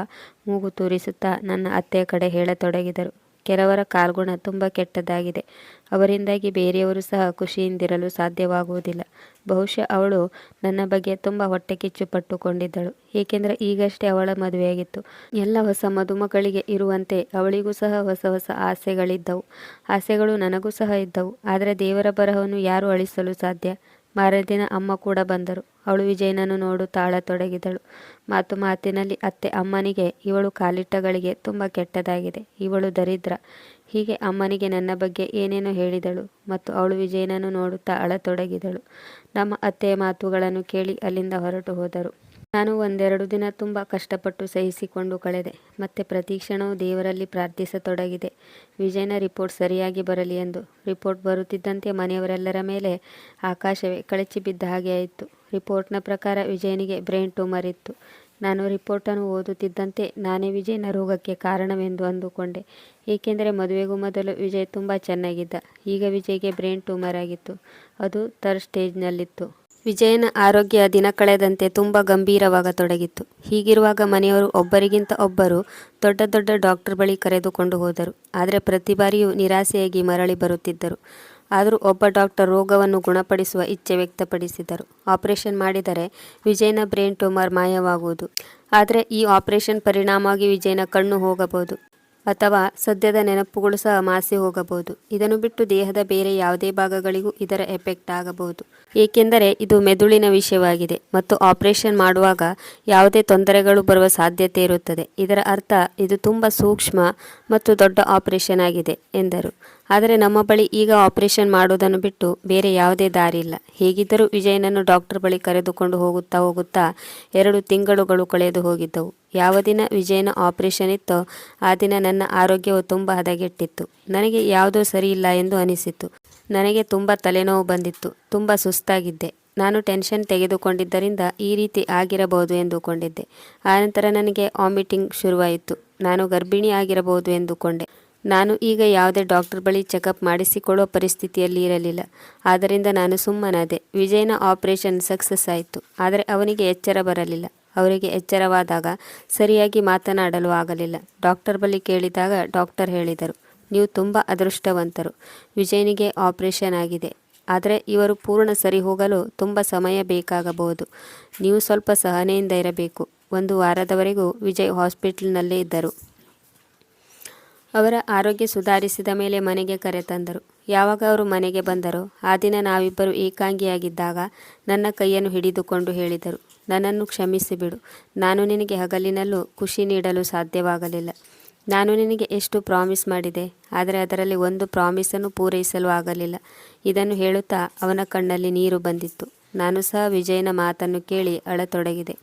ಮೂಗು ತೂರಿಸುತ್ತಾ ನನ್ನ ಅತ್ತೆಯ ಕಡೆ ಹೇಳತೊಡಗಿದರು. ಕೆಲವರ ಕಾಲ್ಗುಣ ತುಂಬ ಕೆಟ್ಟದಾಗಿದೆ ಅವರಿಂದಾಗಿ ಬೇರೆಯವರು ಸಹ ಖುಷಿಯಿಂದಿರಲು ಸಾಧ್ಯವಾಗುವುದಿಲ್ಲ. ಬಹುಶಃ ಅವಳು ನನ್ನ ಬಗ್ಗೆ ತುಂಬ ಹೊಟ್ಟೆ ಕಿಚ್ಚು ಪಟ್ಟುಕೊಂಡಿದ್ದಳು. ಏಕೆಂದರೆ ಈಗಷ್ಟೇ ಅವಳ ಮದುವೆಯಾಗಿತ್ತು. ಎಲ್ಲ ಹೊಸ ಮದುಮಗಳಿಗೆ ಇರುವಂತೆ ಅವಳಿಗೂ ಸಹ ಹೊಸ ಹೊಸ ಆಸೆಗಳಿದ್ದವು. ಆಸೆಗಳು ನನಗೂ ಸಹ ಇದ್ದವು. ಆದರೆ ದೇವರ ಬರಹವನ್ನು ಯಾರು ಅಳಿಸಲು ಸಾಧ್ಯ ಮಾರದಿನ ಅಮ್ಮ ಕೂಡ ಬಂದರು. ಅವಳು ವಿಜಯನನ್ನು ನೋಡುತ್ತಾಳ ತೊಡಗಿದಳು ಮಾತು ಮಾತಿನಲ್ಲಿ, ಅತ್ತೆ, ಅಮ್ಮನಿಗೆ ಇವಳು ಕಾಲಿಟ್ಟಗಳಿಗೆ ತುಂಬ ಕೆಟ್ಟದಾಗಿದೆ. ಇವಳು ದರಿದ್ರ. ಹೀಗೆ ಅಮ್ಮನಿಗೆ ನನ್ನ ಬಗ್ಗೆ ಏನೇನೋ ಹೇಳಿದಳು. ಮತ್ತು ಅವಳು ವಿಜಯನನ್ನು ನೋಡುತ್ತಾ ಅಳತೊಡಗಿದಳು. ನಮ್ಮ ಅತ್ತೆಯ ಮಾತುಗಳನ್ನು ಕೇಳಿ ಅಲ್ಲಿಂದ ಹೊರಟು ಹೋದರು. ನಾನು ಒಂದೆರಡು ದಿನ ತುಂಬ ಕಷ್ಟಪಟ್ಟು ಸಹಿಸಿಕೊಂಡು ಕಳೆದೆ. ಮತ್ತೆ ಪ್ರತಿ ಕ್ಷಣವೂ ದೇವರಲ್ಲಿ ಪ್ರಾರ್ಥಿಸತೊಡಗಿದೆ. ವಿಜಯನ ರಿಪೋರ್ಟ್ ಸರಿಯಾಗಿ ಬರಲಿ ಎಂದು. ರಿಪೋರ್ಟ್ ಬರುತ್ತಿದ್ದಂತೆ ಮನೆಯವರೆಲ್ಲರ ಮೇಲೆ ಆಕಾಶವೇ ಕಳಚಿ ಬಿದ್ದ ಹಾಗೆ ಆಯಿತು. ರಿಪೋರ್ಟ್ನ ಪ್ರಕಾರ ವಿಜಯನಿಗೆ ಬ್ರೈನ್ ಟ್ಯೂಮರ್ ಇತ್ತು. ನಾನು ರಿಪೋರ್ಟನ್ನು ಓದುತ್ತಿದ್ದಂತೆ ನಾನೇ ವಿಜಯನ ರೋಗಕ್ಕೆ ಕಾರಣವೆಂದು ಅಂದುಕೊಂಡೆ. ಏಕೆಂದರೆ ಮದುವೆಗೂ ಮೊದಲು ವಿಜಯ್ ತುಂಬ ಚೆನ್ನಾಗಿದ್ದ. ಈಗ ವಿಜಯ್ಗೆ ಬ್ರೈನ್ ಟ್ಯೂಮರ್ ಆಗಿತ್ತು. ಅದು ಥರ್ಡ್ ಸ್ಟೇಜ್ನಲ್ಲಿತ್ತು. ವಿಜಯನ ಆರೋಗ್ಯ ದಿನ ಕಳೆದಂತೆ ತುಂಬ ಗಂಭೀರವಾಗತೊಡಗಿತ್ತು. ಹೀಗಿರುವಾಗ ಮನೆಯವರು ಒಬ್ಬರಿಗಿಂತ ಒಬ್ಬರು ದೊಡ್ಡ ದೊಡ್ಡ ಡಾಕ್ಟರ್ ಬಳಿ ಕರೆದುಕೊಂಡು ಹೋದರು. ಆದರೆ ಪ್ರತಿ ಬಾರಿಯೂ ನಿರಾಸೆಯಾಗಿ ಮರಳಿ ಬರುತ್ತಿದ್ದರು. ಆದರೂ ಒಬ್ಬ ಡಾಕ್ಟರ್ ರೋಗವನ್ನು ಗುಣಪಡಿಸುವ ಇಚ್ಛೆ ವ್ಯಕ್ತಪಡಿಸಿದರು. ಆಪರೇಷನ್ ಮಾಡಿದರೆ ವಿಜಯನ ಬ್ರೈನ್ ಟ್ಯೂಮರ್ ಮಾಯವಾಗುವುದು. ಆದರೆ ಈ ಆಪರೇಷನ್ ಪರಿಣಾಮವಾಗಿ ವಿಜಯನ ಕಣ್ಣು ಹೋಗಬಹುದು. ಅಥವಾ ಸದ್ಯದ ನೆನಪುಗಳು ಸಹ ಮಾಸಿ ಹೋಗಬಹುದು. ಇದನ್ನು ಬಿಟ್ಟು ದೇಹದ ಬೇರೆ ಯಾವುದೇ ಭಾಗಗಳಿಗೂ ಇದರ ಎಫೆಕ್ಟ್ ಆಗಬಹುದು. ಏಕೆಂದರೆ ಇದು ಮೆದುಳಿನ ವಿಷಯವಾಗಿದೆ ಮತ್ತು ಆಪರೇಷನ್ ಮಾಡುವಾಗ ಯಾವುದೇ ತೊಂದರೆಗಳು ಬರುವ ಸಾಧ್ಯತೆ ಇರುತ್ತದೆ. ಇದರ ಅರ್ಥ, ಇದು ತುಂಬ ಸೂಕ್ಷ್ಮ ಮತ್ತು ದೊಡ್ಡ ಆಪರೇಷನ್ ಆಗಿದೆ, ಎಂದರು. ಆದರೆ ನಮ್ಮ ಬಳಿ ಈಗ ಆಪರೇಷನ್ ಮಾಡುವುದನ್ನು ಬಿಟ್ಟು ಬೇರೆ ಯಾವುದೇ ದಾರಿ ಇಲ್ಲ. ಹೇಗಿದ್ದರೂ ವಿಜಯನನ್ನು ಡಾಕ್ಟರ್ ಬಳಿ ಕರೆದುಕೊಂಡು ಹೋಗುತ್ತಾ ಹೋಗುತ್ತಾ ಎರಡು ತಿಂಗಳುಗಳು ಕಳೆದು ಹೋಗಿದ್ದವು. ಯಾವ ದಿನ ವಿಜಯನ ಆಪರೇಷನ್ ಇತ್ತೋ ಆ ದಿನ ನನ್ನ ಆರೋಗ್ಯವು ತುಂಬ ಹದಗೆಟ್ಟಿತ್ತು. ನನಗೆ ಯಾವುದೋ ಸರಿಯಿಲ್ಲ ಎಂದು ಅನಿಸಿತು ನನಗೆ ತುಂಬ ತಲೆನೋವು ಬಂದಿತ್ತು. ತುಂಬ ಸುಸ್ತಾಗಿದ್ದೆ. ನಾನು ಟೆನ್ಷನ್ ತೆಗೆದುಕೊಂಡಿದ್ದರಿಂದ ಈ ರೀತಿ ಆಗಿರಬಹುದು ಎಂದುಕೊಂಡಿದ್ದೆ. ಆನಂತರ ನನಗೆ ವಾಮಿಟಿಂಗ್ ಶುರುವಾಯಿತು. ನಾನು ಗರ್ಭಿಣಿ ಆಗಿರಬಹುದು ಎಂದುಕೊಂಡೆ. ನಾನು ಈಗ ಯಾವುದೇ ಡಾಕ್ಟರ್ ಬಳಿ ಚೆಕಪ್ ಮಾಡಿಸಿಕೊಳ್ಳುವ ಪರಿಸ್ಥಿತಿಯಲ್ಲಿ ಇರಲಿಲ್ಲ. ಆದ್ದರಿಂದ ನಾನು ಸುಮ್ಮನಾದೆ. ವಿಜಯನ ಆಪರೇಷನ್ ಸಕ್ಸಸ್ ಆಯಿತು. ಆದರೆ ಅವನಿಗೆ ಎಚ್ಚರ ಬರಲಿಲ್ಲ. ಅವರಿಗೆ ಎಚ್ಚರವಾದಾಗ ಸರಿಯಾಗಿ ಮಾತನಾಡಲು ಆಗಲಿಲ್ಲ. ಡಾಕ್ಟರ್ ಬಳಿ ಕೇಳಿದಾಗ ಡಾಕ್ಟರ್ ಹೇಳಿದರು, ನೀವು ತುಂಬ ಅದೃಷ್ಟವಂತರು. ವಿಜಯನಿಗೆ ಆಪರೇಷನ್ ಆಗಿದೆ. ಆದರೆ ಇವರು ಪೂರ್ಣ ಸರಿ ಹೋಗಲು ತುಂಬ ಸಮಯ ಬೇಕಾಗಬಹುದು. ನೀವು ಸ್ವಲ್ಪ ಸಹನೆಯಿಂದ ಇರಬೇಕು. ಒಂದು ವಾರದವರೆಗೂ ವಿಜಯ್ ಹಾಸ್ಪಿಟಲ್ನಲ್ಲೇ ಇದ್ದರು. ಅವರ ಆರೋಗ್ಯ ಸುಧಾರಿಸಿದ ಮೇಲೆ ಮನೆಗೆ ಕರೆತಂದರು ಯಾವಾಗ ಅವರು ಮನೆಗೆ ಬಂದರೋ, ಆ ದಿನ ನಾವಿಬ್ಬರು ಏಕಾಂಗಿಯಾಗಿದ್ದಾಗ ನನ್ನ ಕೈಯನ್ನು ಹಿಡಿದುಕೊಂಡು ಹೇಳಿದರು, ನನ್ನನ್ನು ಕ್ಷಮಿಸಿಬಿಡು ನಾನು ನಿನಗೆ ಹಗಲಿನಲ್ಲೂ ಖುಷಿ ನೀಡಲು ಸಾಧ್ಯವಾಗಲಿಲ್ಲ. ನಾನು ನಿನಗೆ ಎಷ್ಟು ಪ್ರಾಮಿಸ್ ಮಾಡಿದೆ, ಆದರೆ ಅದರಲ್ಲಿ ಒಂದು ಪ್ರಾಮಿಸನ್ನು ಪೂರೈಸಲು ಆಗಲಿಲ್ಲ. ಇದನ್ನು ಹೇಳುತ್ತಾ ಅವನ ಕಣ್ಣಲ್ಲಿ ನೀರು ಬಂದಿತ್ತು. ನಾನು ಸಹ ವಿಜಯನ ಮಾತನ್ನು ಕೇಳಿ ಅಳತೊಡಗಿದೆ.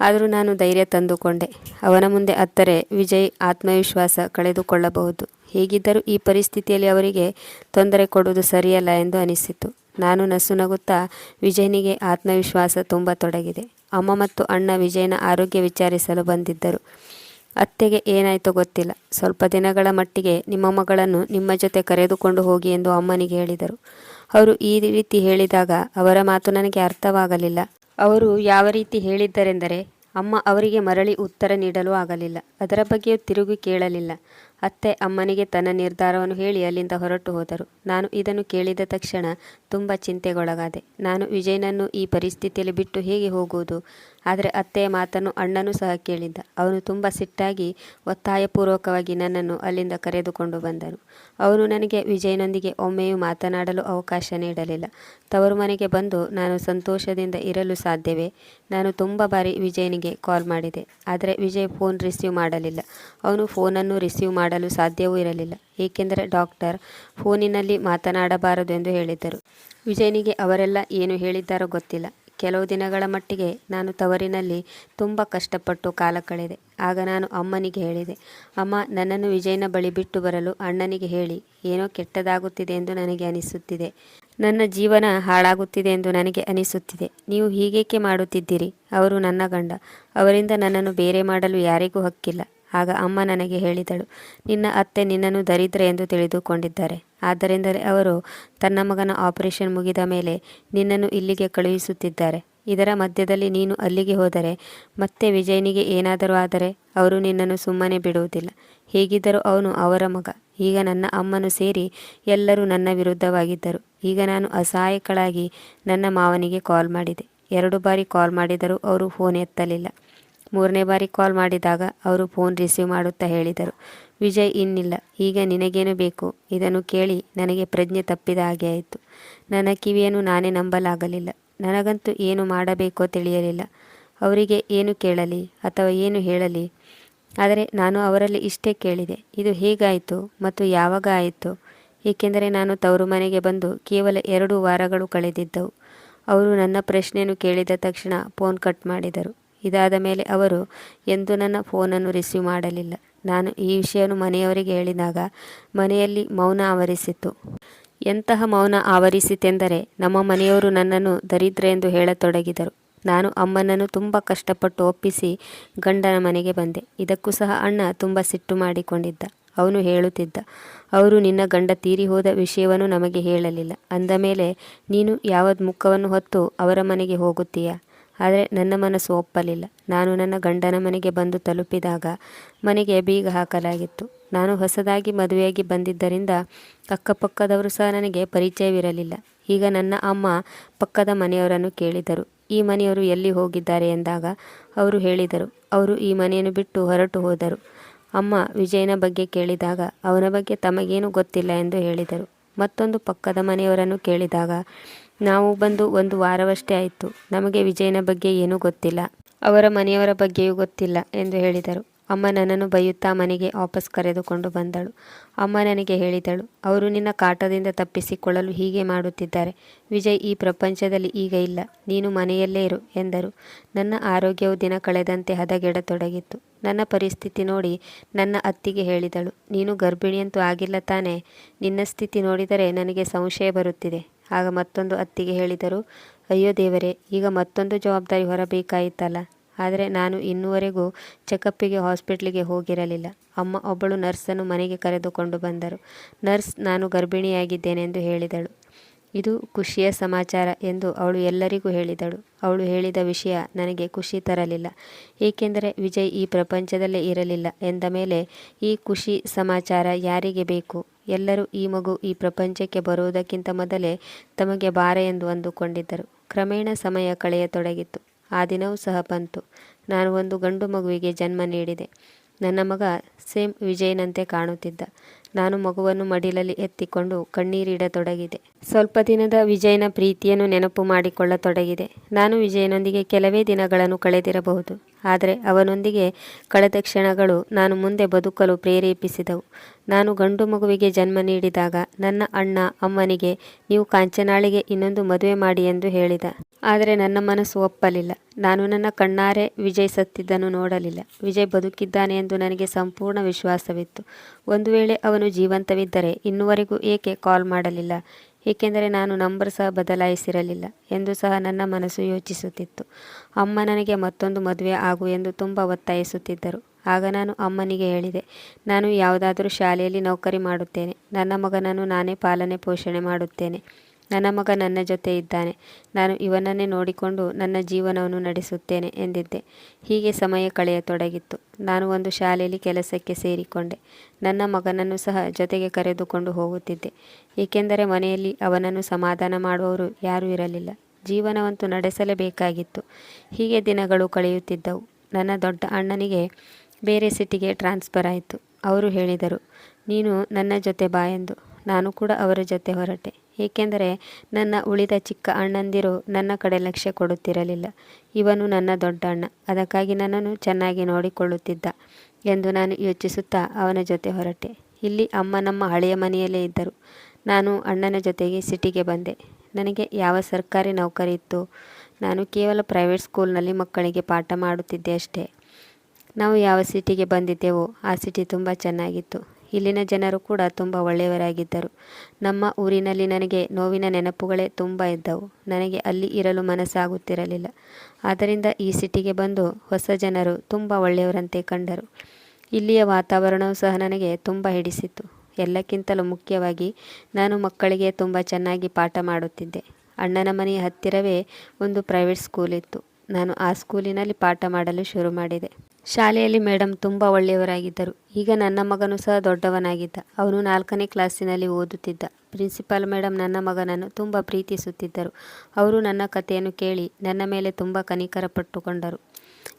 ಆದರೂ ನಾನು ಧೈರ್ಯ ತಂದುಕೊಂಡೆ. ಅವನ ಮುಂದೆ ಅತ್ತರೆ ವಿಜಯ್ ಆತ್ಮವಿಶ್ವಾಸ ಕಳೆದುಕೊಳ್ಳಬಹುದು. ಹೇಗಿದ್ದರೂ ಈ ಪರಿಸ್ಥಿತಿಯಲ್ಲಿ ಅವರಿಗೆ ತೊಂದರೆ ಕೊಡುವುದು ಸರಿಯಲ್ಲ ಎಂದು ಅನಿಸಿತು. ನಾನು ನಸುನಗುತ್ತಾ ವಿಜಯನಿಗೆ ಆತ್ಮವಿಶ್ವಾಸ ತುಂಬ ತೊಡಗಿದೆ. ಅಮ್ಮ ಮತ್ತು ಅಣ್ಣ ವಿಜಯನ ಆರೋಗ್ಯ ವಿಚಾರಿಸಲು ಬಂದಿದ್ದರು. ಅತ್ತೆಗೆ ಏನಾಯಿತು ಗೊತ್ತಿಲ್ಲ. ಸ್ವಲ್ಪ ದಿನಗಳ ಮಟ್ಟಿಗೆ ನಿಮ್ಮ ಮಗಳನ್ನು ನಿಮ್ಮ ಜೊತೆ ಕರೆದುಕೊಂಡು ಹೋಗಿ ಎಂದು ಅಮ್ಮನಿಗೆ ಹೇಳಿದರು. ಅವರು ಈ ರೀತಿ ಹೇಳಿದಾಗ ಅವರ ಮಾತು ನನಗೆ ಅರ್ಥವಾಗಲಿಲ್ಲ. ಅವರು ಯಾವ ರೀತಿ ಹೇಳಿದ್ದರೆಂದರೆ, ಅಮ್ಮ ಅವರಿಗೆ ಮರಳಿ ಉತ್ತರ ನೀಡಲು ಆಗಲಿಲ್ಲ. ಅದರ ಬಗ್ಗೆಯೂ ತಿರುಗಿ ಕೇಳಲಿಲ್ಲ. ಅತ್ತೆ ಅಮ್ಮನಿಗೆ ತನ್ನ ನಿರ್ಧಾರವನ್ನು ಹೇಳಿ ಅಲ್ಲಿಂದ ಹೊರಟು ಹೋದರು. ನಾನು ಇದನ್ನು ಕೇಳಿದ ತಕ್ಷಣ ತುಂಬ ಚಿಂತೆಗೊಳಗಾದೆ. ನಾನು ವಿಜಯನನ್ನು ಈ ಪರಿಸ್ಥಿತಿಯಲ್ಲಿ ಬಿಟ್ಟು ಹೇಗೆ ಹೋಗುವುದು? ಆದರೆ ಅತ್ತೆಯ ಮಾತನ್ನು ಅಣ್ಣನೂ ಸಹ ಕೇಳಿದ್ದ. ಅವನು ತುಂಬ ಸಿಟ್ಟಾಗಿ, ಒತ್ತಾಯಪೂರ್ವಕವಾಗಿ ನನ್ನನ್ನು ಅಲ್ಲಿಂದ ಕರೆದುಕೊಂಡು ಬಂದನು. ಅವನು ನನಗೆ ವಿಜಯನೊಂದಿಗೆ ಒಮ್ಮೆಯೂ ಮಾತನಾಡಲು ಅವಕಾಶ ನೀಡಲಿಲ್ಲ. ತವರು ಮನೆಗೆ ಬಂದು ನಾನು ಸಂತೋಷದಿಂದ ಇರಲು ಸಾಧ್ಯವೇ? ನಾನು ತುಂಬ ಬಾರಿ ವಿಜಯನಿಗೆ ಕಾಲ್ ಮಾಡಿದೆ. ಆದರೆ ವಿಜಯ್ ಫೋನ್ ರಿಸೀವ್ ಮಾಡಲಿಲ್ಲ. ಅವನು ಫೋನನ್ನು ರಿಸೀವ್ ಮಾಡಲು ಸಾಧ್ಯವೂ ಇರಲಿಲ್ಲ. ಏಕೆಂದರೆ ಡಾಕ್ಟರ್ ಫೋನಿನಲ್ಲಿ ಮಾತನಾಡಬಾರದು ಎಂದು ಹೇಳಿದ್ದರು. ವಿಜಯನಿಗೆ ಅವರೆಲ್ಲ ಏನು ಹೇಳಿದ್ದಾರೋ ಗೊತ್ತಿಲ್ಲ. ಕೆಲವು ದಿನಗಳ ಮಟ್ಟಿಗೆ ನಾನು ತವರಿನಲ್ಲಿ ತುಂಬ ಕಷ್ಟಪಟ್ಟು ಕಾಲ ಕಳೆದೆ. ಆಗ ನಾನು ಅಮ್ಮನಿಗೆ ಹೇಳಿದೆ, ಅಮ್ಮ, ನನ್ನನ್ನು ವಿಜಯನ ಬಳಿ ಬಿಟ್ಟು ಬರಲು ಅಣ್ಣನಿಗೆ ಹೇಳಿ. ಏನೋ ಕೆಟ್ಟದಾಗುತ್ತಿದೆ ಎಂದು ನನಗೆ ಅನಿಸುತ್ತಿದೆ. ನನ್ನ ಜೀವನ ಹಾಳಾಗುತ್ತಿದೆ ಎಂದು ನನಗೆ ಅನಿಸುತ್ತಿದೆ. ನೀವು ಹೀಗೇಕೆ ಮಾಡುತ್ತಿದ್ದೀರಿ? ಅವರು ನನ್ನ ಗಂಡ. ಅವರಿಂದ ನನ್ನನ್ನು ಬೇರೆ ಮಾಡಲು ಯಾರಿಗೂ ಹಕ್ಕಿಲ್ಲ. ಆಗ ಅಮ್ಮ ನನಗೆ ಹೇಳಿದಳು, ನಿನ್ನ ಅತ್ತೆ ನಿನ್ನನ್ನು ದರಿದ್ರ ಎಂದು ತಿಳಿದುಕೊಂಡಿದ್ದಾರೆ. ಆದ್ದರಿಂದಲೇ ಅವರು ತನ್ನ ಮಗನ ಆಪರೇಷನ್ ಮುಗಿದ ಮೇಲೆ ನಿನ್ನನ್ನು ಇಲ್ಲಿಗೆ ಕಳುಹಿಸುತ್ತಿದ್ದಾರೆ. ಇದರ ಮಧ್ಯದಲ್ಲಿ ನೀನು ಅಲ್ಲಿಗೆ ಹೋದರೆ ಮತ್ತೆ ವಿಜಯನಿಗೆ ಏನಾದರೂ ಆದರೆ ಅವರು ನಿನ್ನನ್ನು ಸುಮ್ಮನೆ ಬಿಡುವುದಿಲ್ಲ. ಹೇಗಿದ್ದರೂ ಅವನು ಅವರ ಮಗ. ಈಗ ನನ್ನ ಅಮ್ಮನು ಸೇರಿ ಎಲ್ಲರೂ ನನ್ನ ವಿರುದ್ಧವಾಗಿದ್ದರು. ಈಗ ನಾನು ಅಸಹಾಯಕಳಾಗಿ ನನ್ನ ಮಾವನಿಗೆ ಕಾಲ್ ಮಾಡಿದೆ. ಎರಡು ಬಾರಿ ಕಾಲ್ ಮಾಡಿದರೂ ಅವರು ಫೋನ್ ಎತ್ತಲಿಲ್ಲ. ಮೂರನೇ ಬಾರಿ ಕಾಲ್ ಮಾಡಿದಾಗ ಅವರು ಫೋನ್ ರಿಸೀವ್ ಮಾಡುತ್ತಾ ಹೇಳಿದರು. ವಿಜಯ್, ಇನ್ನಿಲ್ಲ. ಈಗ ನಿನಗೇನು ಬೇಕು? ಇದನ್ನು ಕೇಳಿ ನನಗೆ ಪ್ರಜ್ಞೆ ತಪ್ಪಿದ ಹಾಗೆ ಆಯಿತು. ನನ್ನ ಕಿವಿಯನ್ನು ನಾನೇ ನಂಬಲಾಗಲಿಲ್ಲ. ನನಗಂತೂ ಏನು ಮಾಡಬೇಕೋ ತಿಳಿಯಲಿಲ್ಲ. ಅವರಿಗೆ ಏನು ಕೇಳಲಿ ಅಥವಾ ಏನು ಹೇಳಲಿ? ಆದರೆ ನಾನು ಅವರಲ್ಲಿ ಇಷ್ಟೇ ಕೇಳಿದೆ. ಇದು ಹೇಗಾಯಿತು ಮತ್ತು ಯಾವಾಗ ಆಯಿತು? ಏಕೆಂದರೆ ನಾನು ತವರು ಮನೆಗೆ ಬಂದು ಕೇವಲ ಎರಡು ವಾರಗಳು ಕಳೆದಿದ್ದವು. ಅವರು ನನ್ನ ಪ್ರಶ್ನೆಯನ್ನು ಕೇಳಿದ ತಕ್ಷಣ ಫೋನ್ ಕಟ್ ಮಾಡಿದರು. ಇದಾದ ಮೇಲೆ ಅವರು, ಎಂದು ನನ್ನ ಫೋನನ್ನು ರಿಸೀವ್ ಮಾಡಲಿಲ್ಲ. ನಾನು ಈ ವಿಷಯವನ್ನು ಮನೆಯವರಿಗೆ ಹೇಳಿದಾಗ ಮನೆಯಲ್ಲಿ ಮೌನ ಆವರಿಸಿತು. ಎಂತಹ ಮೌನ ಆವರಿಸಿತೆಂದರೆ ನಮ್ಮ ಮನೆಯವರು ನನ್ನನ್ನು ದರಿದ್ರ ಎಂದು ಹೇಳತೊಡಗಿದರು. ನಾನು ಅಮ್ಮನನ್ನು ತುಂಬ ಕಷ್ಟಪಟ್ಟು ಒಪ್ಪಿಸಿ ಗಂಡನ ಮನೆಗೆ ಬಂದೆ. ಇದಕ್ಕೂ ಸಹ ಅಣ್ಣ ತುಂಬ ಸಿಟ್ಟು ಮಾಡಿಕೊಂಡಿದ್ದ. ಅವನು ಹೇಳುತ್ತಿದ್ದ, ಅವರು ನಿನ್ನ ಗಂಡ ತೀರಿ ಹೋದ ವಿಷಯವನ್ನು ನಮಗೆ ಹೇಳಲಿಲ್ಲ. ಅಂದ ಮೇಲೆ, ನೀನು ಯಾವ ಮುಖವನ್ನು ಹೊತ್ತು ಅವರ ಮನೆಗೆ ಹೋಗುತ್ತೀಯಾ? ಆದರೆ ನನ್ನ ಮನಸ್ಸು ಒಪ್ಪಲಿಲ್ಲ. ನಾನು ನನ್ನ ಗಂಡನ ಮನೆಗೆ ಬಂದು ತಲುಪಿದಾಗ ಮನೆಗೆ ಬೀಗ ಹಾಕಲಾಗಿತ್ತು. ನಾನು ಹೊಸದಾಗಿ ಮದುವೆಯಾಗಿ ಬಂದಿದ್ದರಿಂದ ಅಕ್ಕಪಕ್ಕದವರು ಸಹ ನನಗೆ ಪರಿಚಯವಿರಲಿಲ್ಲ. ಈಗ ನನ್ನ ಅಮ್ಮ ಪಕ್ಕದ ಮನೆಯವರನ್ನು ಕೇಳಿದರು. ಈ ಮನೆಯವರು ಎಲ್ಲಿ ಹೋಗಿದ್ದಾರೆ ಎಂದಾಗ ಅವರು ಹೇಳಿದರು, ಅವರು ಈ ಮನೆಯನ್ನು ಬಿಟ್ಟು ಹೊರಟು ಹೋದರು. ಅಮ್ಮ ವಿಜಯನ ಬಗ್ಗೆ ಕೇಳಿದಾಗ ಅವನ ಬಗ್ಗೆ ತಮಗೇನು ಗೊತ್ತಿಲ್ಲ ಎಂದು ಹೇಳಿದರು. ಮತ್ತೊಂದು ಪಕ್ಕದ ಮನೆಯವರನ್ನು ಕೇಳಿದಾಗ ನಾವು ಬಂದು ಒಂದು ವಾರವಷ್ಟೇ ಆಯಿತು. ನಮಗೆ ವಿಜಯನ ಬಗ್ಗೆ ಏನೂ ಗೊತ್ತಿಲ್ಲ. ಅವರ ಮನೆಯವರ ಬಗ್ಗೆಯೂ ಗೊತ್ತಿಲ್ಲ ಎಂದು ಹೇಳಿದರು. ಅಮ್ಮ ನನ್ನನ್ನು ಬೈಯುತ್ತಾ ಮನೆಗೆ ವಾಪಸ್ ಕರೆದುಕೊಂಡು ಬಂದಳು. ಅಮ್ಮ ನನಗೆ ಹೇಳಿದಳು, ಅವರು ನಿನ್ನ ಕಾಟದಿಂದ ತಪ್ಪಿಸಿಕೊಳ್ಳಲು ಹೀಗೆ ಮಾಡುತ್ತಿದ್ದಾರೆ. ವಿಜಯ್, ಈ ಪ್ರಪಂಚದಲ್ಲಿ ಈಗ ಇಲ್ಲ. ನೀನು ಮನೆಯಲ್ಲೇ ಇರು ಎಂದರು. ನನ್ನ ಆರೋಗ್ಯವು ದಿನ ಕಳೆದಂತೆ ಹದಗೆಡತೊಡಗಿತ್ತು. ನನ್ನ ಪರಿಸ್ಥಿತಿ ನೋಡಿ ನನ್ನ ಅತ್ತಿಗೆ ಹೇಳಿದಳು, ನೀನು ಗರ್ಭಿಣಿಯಂತೂ ಆಗಿಲ್ಲ ತಾನೇ. ನಿನ್ನ ಸ್ಥಿತಿ ನೋಡಿದರೆ ನನಗೆ ಸಂಶಯ ಬರುತ್ತಿದೆ. ಆಗ ಮತ್ತೊಂದು ಅತ್ತಿಗೆ ಹೇಳಿದರು, ಅಯ್ಯೋ ದೇವರೇ, ಈಗ ಮತ್ತೊಂದು ಜವಾಬ್ದಾರಿ ಹೊರಬೇಕಾಯಿತಲ್ಲ. ಆದರೆ ನಾನು ಇನ್ನುವರೆಗೂ ಚೆಕಪ್ಪಿಗೆ ಹಾಸ್ಪಿಟ್ಲಿಗೆ ಹೋಗಿರಲಿಲ್ಲ. ಅಮ್ಮ ಒಬ್ಬಳು ನರ್ಸನ್ನು ಮನೆಗೆ ಕರೆದುಕೊಂಡು ಬಂದರು. ನರ್ಸ್, ನಾನು ಗರ್ಭಿಣಿಯಾಗಿದ್ದೇನೆ ಎಂದು ಹೇಳಿದಳು. ಇದು ಖುಷಿಯ ಸಮಾಚಾರ ಎಂದು ಅವಳು ಎಲ್ಲರಿಗೂ ಹೇಳಿದಳು. ಅವಳು ಹೇಳಿದ ವಿಷಯ ನನಗೆ ಖುಷಿ ತರಲಿಲ್ಲ. ಏಕೆಂದರೆ ವಿಜಯ್ ಈ ಪ್ರಪಂಚದಲ್ಲೇ ಇರಲಿಲ್ಲ. ಎಂದ ಮೇಲೆ ಈ ಖುಷಿ ಸಮಾಚಾರ ಯಾರಿಗೆ ಬೇಕು? ಎಲ್ಲರೂ ಈ ಮಗು ಈ ಪ್ರಪಂಚಕ್ಕೆ ಬರುವುದಕ್ಕಿಂತ ಮೊದಲೇ ತಮಗೆ ಬಾರ ಎಂದು ಅಂದುಕೊಂಡಿದ್ದರು. ಕ್ರಮೇಣ ಸಮಯ ಕಳೆಯತೊಡಗಿತ್ತು. ಆ ದಿನವೂ ಸಹ ಬಂತು. ನಾನು ಒಂದು ಗಂಡು ಮಗುವಿಗೆ ಜನ್ಮ ನೀಡಿದೆ. ನನ್ನ ಮಗ ಸೇಮ್ ವಿಜಯನಂತೆ ಕಾಣುತ್ತಿದ್ದ. ನಾನು ಮಗುವನ್ನು ಮಡಿಲಲ್ಲಿ ಎತ್ತಿಕೊಂಡು ಕಣ್ಣೀರಿಡತೊಡಗಿದೆ. ಸ್ವಲ್ಪ ದಿನದ ವಿಜಯನ ಪ್ರೀತಿಯನ್ನು ನೆನಪು ಮಾಡಿಕೊಳ್ಳತೊಡಗಿದೆ. ನಾನು ವಿಜಯನೊಂದಿಗೆ ಕೆಲವೇ ದಿನಗಳನ್ನು ಕಳೆದಿರಬಹುದು. ಆದರೆ ಅವನೊಂದಿಗೆ ಕಳೆದ ಕ್ಷಣಗಳು ನಾನು ಮುಂದೆ ಬದುಕಲು ಪ್ರೇರೇಪಿಸಿದವು. ನಾನು ಗಂಡು ಮಗುವಿಗೆ ಜನ್ಮ ನೀಡಿದಾಗ ನನ್ನ ಅಣ್ಣ, ಅಮ್ಮನಿಗೆ, ನೀವು ಕಾಂಚನಾಳಿಗೆ ಇನ್ನೊಂದು ಮದುವೆ ಮಾಡಿ ಎಂದು ಹೇಳಿದ. ಆದರೆ ನನ್ನ ಮನಸ್ಸು ಒಪ್ಪಲಿಲ್ಲ. ನಾನು ನನ್ನ ಕಣ್ಣಾರೆ ವಿಜಯ್ ಸತ್ತಿದ್ದನ್ನು ನೋಡಲಿಲ್ಲ. ವಿಜಯ್ ಬದುಕಿದ್ದಾನೆ ಎಂದು ನನಗೆ ಸಂಪೂರ್ಣ ವಿಶ್ವಾಸವಿತ್ತು. ಒಂದು ವೇಳೆ ಅವನು ಜೀವಂತವಿದ್ದರೆ ಇನ್ನುವರೆಗೂ ಏಕೆ ಕಾಲ್ ಮಾಡಲಿಲ್ಲ? ಏಕೆಂದರೆ ನಾನು ನಂಬರ್ ಸಹ ಬದಲಾಯಿಸಿರಲಿಲ್ಲ ಎಂದು ಸಹ ನನ್ನ ಮನಸ್ಸು ಯೋಚಿಸುತ್ತಿತ್ತು. ಅಮ್ಮ ನನಗೆ ಮತ್ತೊಂದು ಮದುವೆ ಆಗು ಎಂದು ತುಂಬ ಒತ್ತಾಯಿಸುತ್ತಿದ್ದರು. ಆಗ ನಾನು ಅಮ್ಮನಿಗೆ ಹೇಳಿದೆ, ನಾನು ಯಾವುದಾದರೂ ಶಾಲೆಯಲ್ಲಿ ನೌಕರಿ ಮಾಡುತ್ತೇನೆ. ನನ್ನ ಮಗನನ್ನು ನಾನೇ ಪಾಲನೆ ಪೋಷಣೆ ಮಾಡುತ್ತೇನೆ. ನನ್ನ ಮಗ ನನ್ನ ಜೊತೆ ಇದ್ದಾನೆ. ನಾನು ಇವನನ್ನೇ ನೋಡಿಕೊಂಡು ನನ್ನ ಜೀವನವನ್ನು ನಡೆಸುತ್ತೇನೆ ಎಂದಿದ್ದೆ. ಹೀಗೆ ಸಮಯ ಕಳೆಯತೊಡಗಿತ್ತು. ನಾನು ಒಂದು ಶಾಲೆಯಲ್ಲಿ ಕೆಲಸಕ್ಕೆ ಸೇರಿಕೊಂಡೆ. ನನ್ನ ಮಗನನ್ನು ಸಹ ಜೊತೆಗೆ ಕರೆದುಕೊಂಡು ಹೋಗುತ್ತಿದ್ದೆ. ಏಕೆಂದರೆ ಮನೆಯಲ್ಲಿ ಅವನನ್ನು ಸಮಾಧಾನ ಮಾಡುವವರು ಯಾರೂ ಇರಲಿಲ್ಲ. ಜೀವನವಂತೂ ನಡೆಸಲೇಬೇಕಾಗಿತ್ತು. ಹೀಗೆ ದಿನಗಳು ಕಳೆಯುತ್ತಿದ್ದವು. ನನ್ನ ದೊಡ್ಡ ಅಣ್ಣನಿಗೆ ಬೇರೆ ಸಿಟಿಗೆ ಟ್ರಾನ್ಸ್ಫರ್ ಆಯಿತು. ಅವರು ಹೇಳಿದರು, ನೀನು ನನ್ನ ಜೊತೆ ಬಾ ಎಂದು. ನಾನು ಕೂಡ ಅವರ ಜೊತೆ ಹೊರಟೆ. ಏಕೆಂದರೆ ನನ್ನ ಉಳಿದ ಚಿಕ್ಕ ಅಣ್ಣಂದಿರು ನನ್ನ ಕಡೆ ಲಕ್ಷ್ಯ ಕೊಡುತ್ತಿರಲಿಲ್ಲ. ಇವನು ನನ್ನ ದೊಡ್ಡ ಅಣ್ಣ. ಅದಕ್ಕಾಗಿ ನನ್ನನ್ನು ಚೆನ್ನಾಗಿ ನೋಡಿಕೊಳ್ಳುತ್ತಿದ್ದ ಎಂದು ನಾನು ಯೋಚಿಸುತ್ತಾ ಅವನ ಜೊತೆ ಹೊರಟೆ. ಇಲ್ಲಿ ಅಮ್ಮ ನಮ್ಮ ಹಳೆಯ ಮನೆಯಲ್ಲೇ ಇದ್ದರು. ನಾನು ಅಣ್ಣನ ಜೊತೆಗೆ ಸಿಟಿಗೆ ಬಂದೆ. ನನಗೆ ಯಾವ ಸರ್ಕಾರಿ ನೌಕರಿ ಇತ್ತು? ನಾನು ಕೇವಲ ಪ್ರೈವೇಟ್ ಸ್ಕೂಲ್ನಲ್ಲಿ ಮಕ್ಕಳಿಗೆ ಪಾಠ ಮಾಡುತ್ತಿದ್ದೆ ಅಷ್ಟೇ. ನಾವು ಯಾವ ಸಿಟಿಗೆ ಬಂದಿದ್ದೆವೋ ಆ ಸಿಟಿ ತುಂಬ ಚೆನ್ನಾಗಿತ್ತು. ಇಲ್ಲಿನ ಜನರು ಕೂಡ ತುಂಬ ಒಳ್ಳೆಯವರಾಗಿದ್ದರು. ನಮ್ಮ ಊರಿನಲ್ಲಿ ನನಗೆ ನೋವಿನ ನೆನಪುಗಳೇ ತುಂಬ ಇದ್ದವು. ನನಗೆ ಅಲ್ಲಿ ಇರಲು ಮನಸ್ಸಾಗುತ್ತಿರಲಿಲ್ಲ. ಆದ್ದರಿಂದ ಈ ಸಿಟಿಗೆ ಬಂದು ಹೊಸ ಜನರು ತುಂಬ ಒಳ್ಳೆಯವರಂತೆ ಕಂಡರು. ಇಲ್ಲಿಯ ವಾತಾವರಣವೂ ಸಹ ನನಗೆ ತುಂಬ ಹಿಡಿಸಿತ್ತು. ಎಲ್ಲಕ್ಕಿಂತಲೂ ಮುಖ್ಯವಾಗಿ ನಾನು ಮಕ್ಕಳಿಗೆ ತುಂಬ ಚೆನ್ನಾಗಿ ಪಾಠ ಮಾಡುತ್ತಿದ್ದೆ. ಅಣ್ಣನ ಮನೆಯ ಹತ್ತಿರವೇ ಒಂದು ಪ್ರೈವೇಟ್ ಸ್ಕೂಲ್ ಇತ್ತು. ನಾನು ಆ ಸ್ಕೂಲಿನಲ್ಲಿ ಪಾಠ ಮಾಡಲು ಶುರು ಮಾಡಿದೆ. ಶಾಲೆಯಲ್ಲಿ ಮೇಡಮ್ ತುಂಬ ಒಳ್ಳೆಯವರಾಗಿದ್ದರು. ಈಗ ನನ್ನ ಮಗನು ಸಹ ದೊಡ್ಡವನಾಗಿದ್ದ. ಅವನು ನಾಲ್ಕನೇ ಕ್ಲಾಸಿನಲ್ಲಿ ಓದುತ್ತಿದ್ದ. ಪ್ರಿನ್ಸಿಪಾಲ್ ಮೇಡಮ್ ನನ್ನ ಮಗನನ್ನು ತುಂಬ ಪ್ರೀತಿಸುತ್ತಿದ್ದರು. ಅವರು ನನ್ನ ಕಥೆಯನ್ನು ಕೇಳಿ ನನ್ನ ಮೇಲೆ ತುಂಬ ಕನಿಕರ ಪಟ್ಟುಕೊಂಡರು.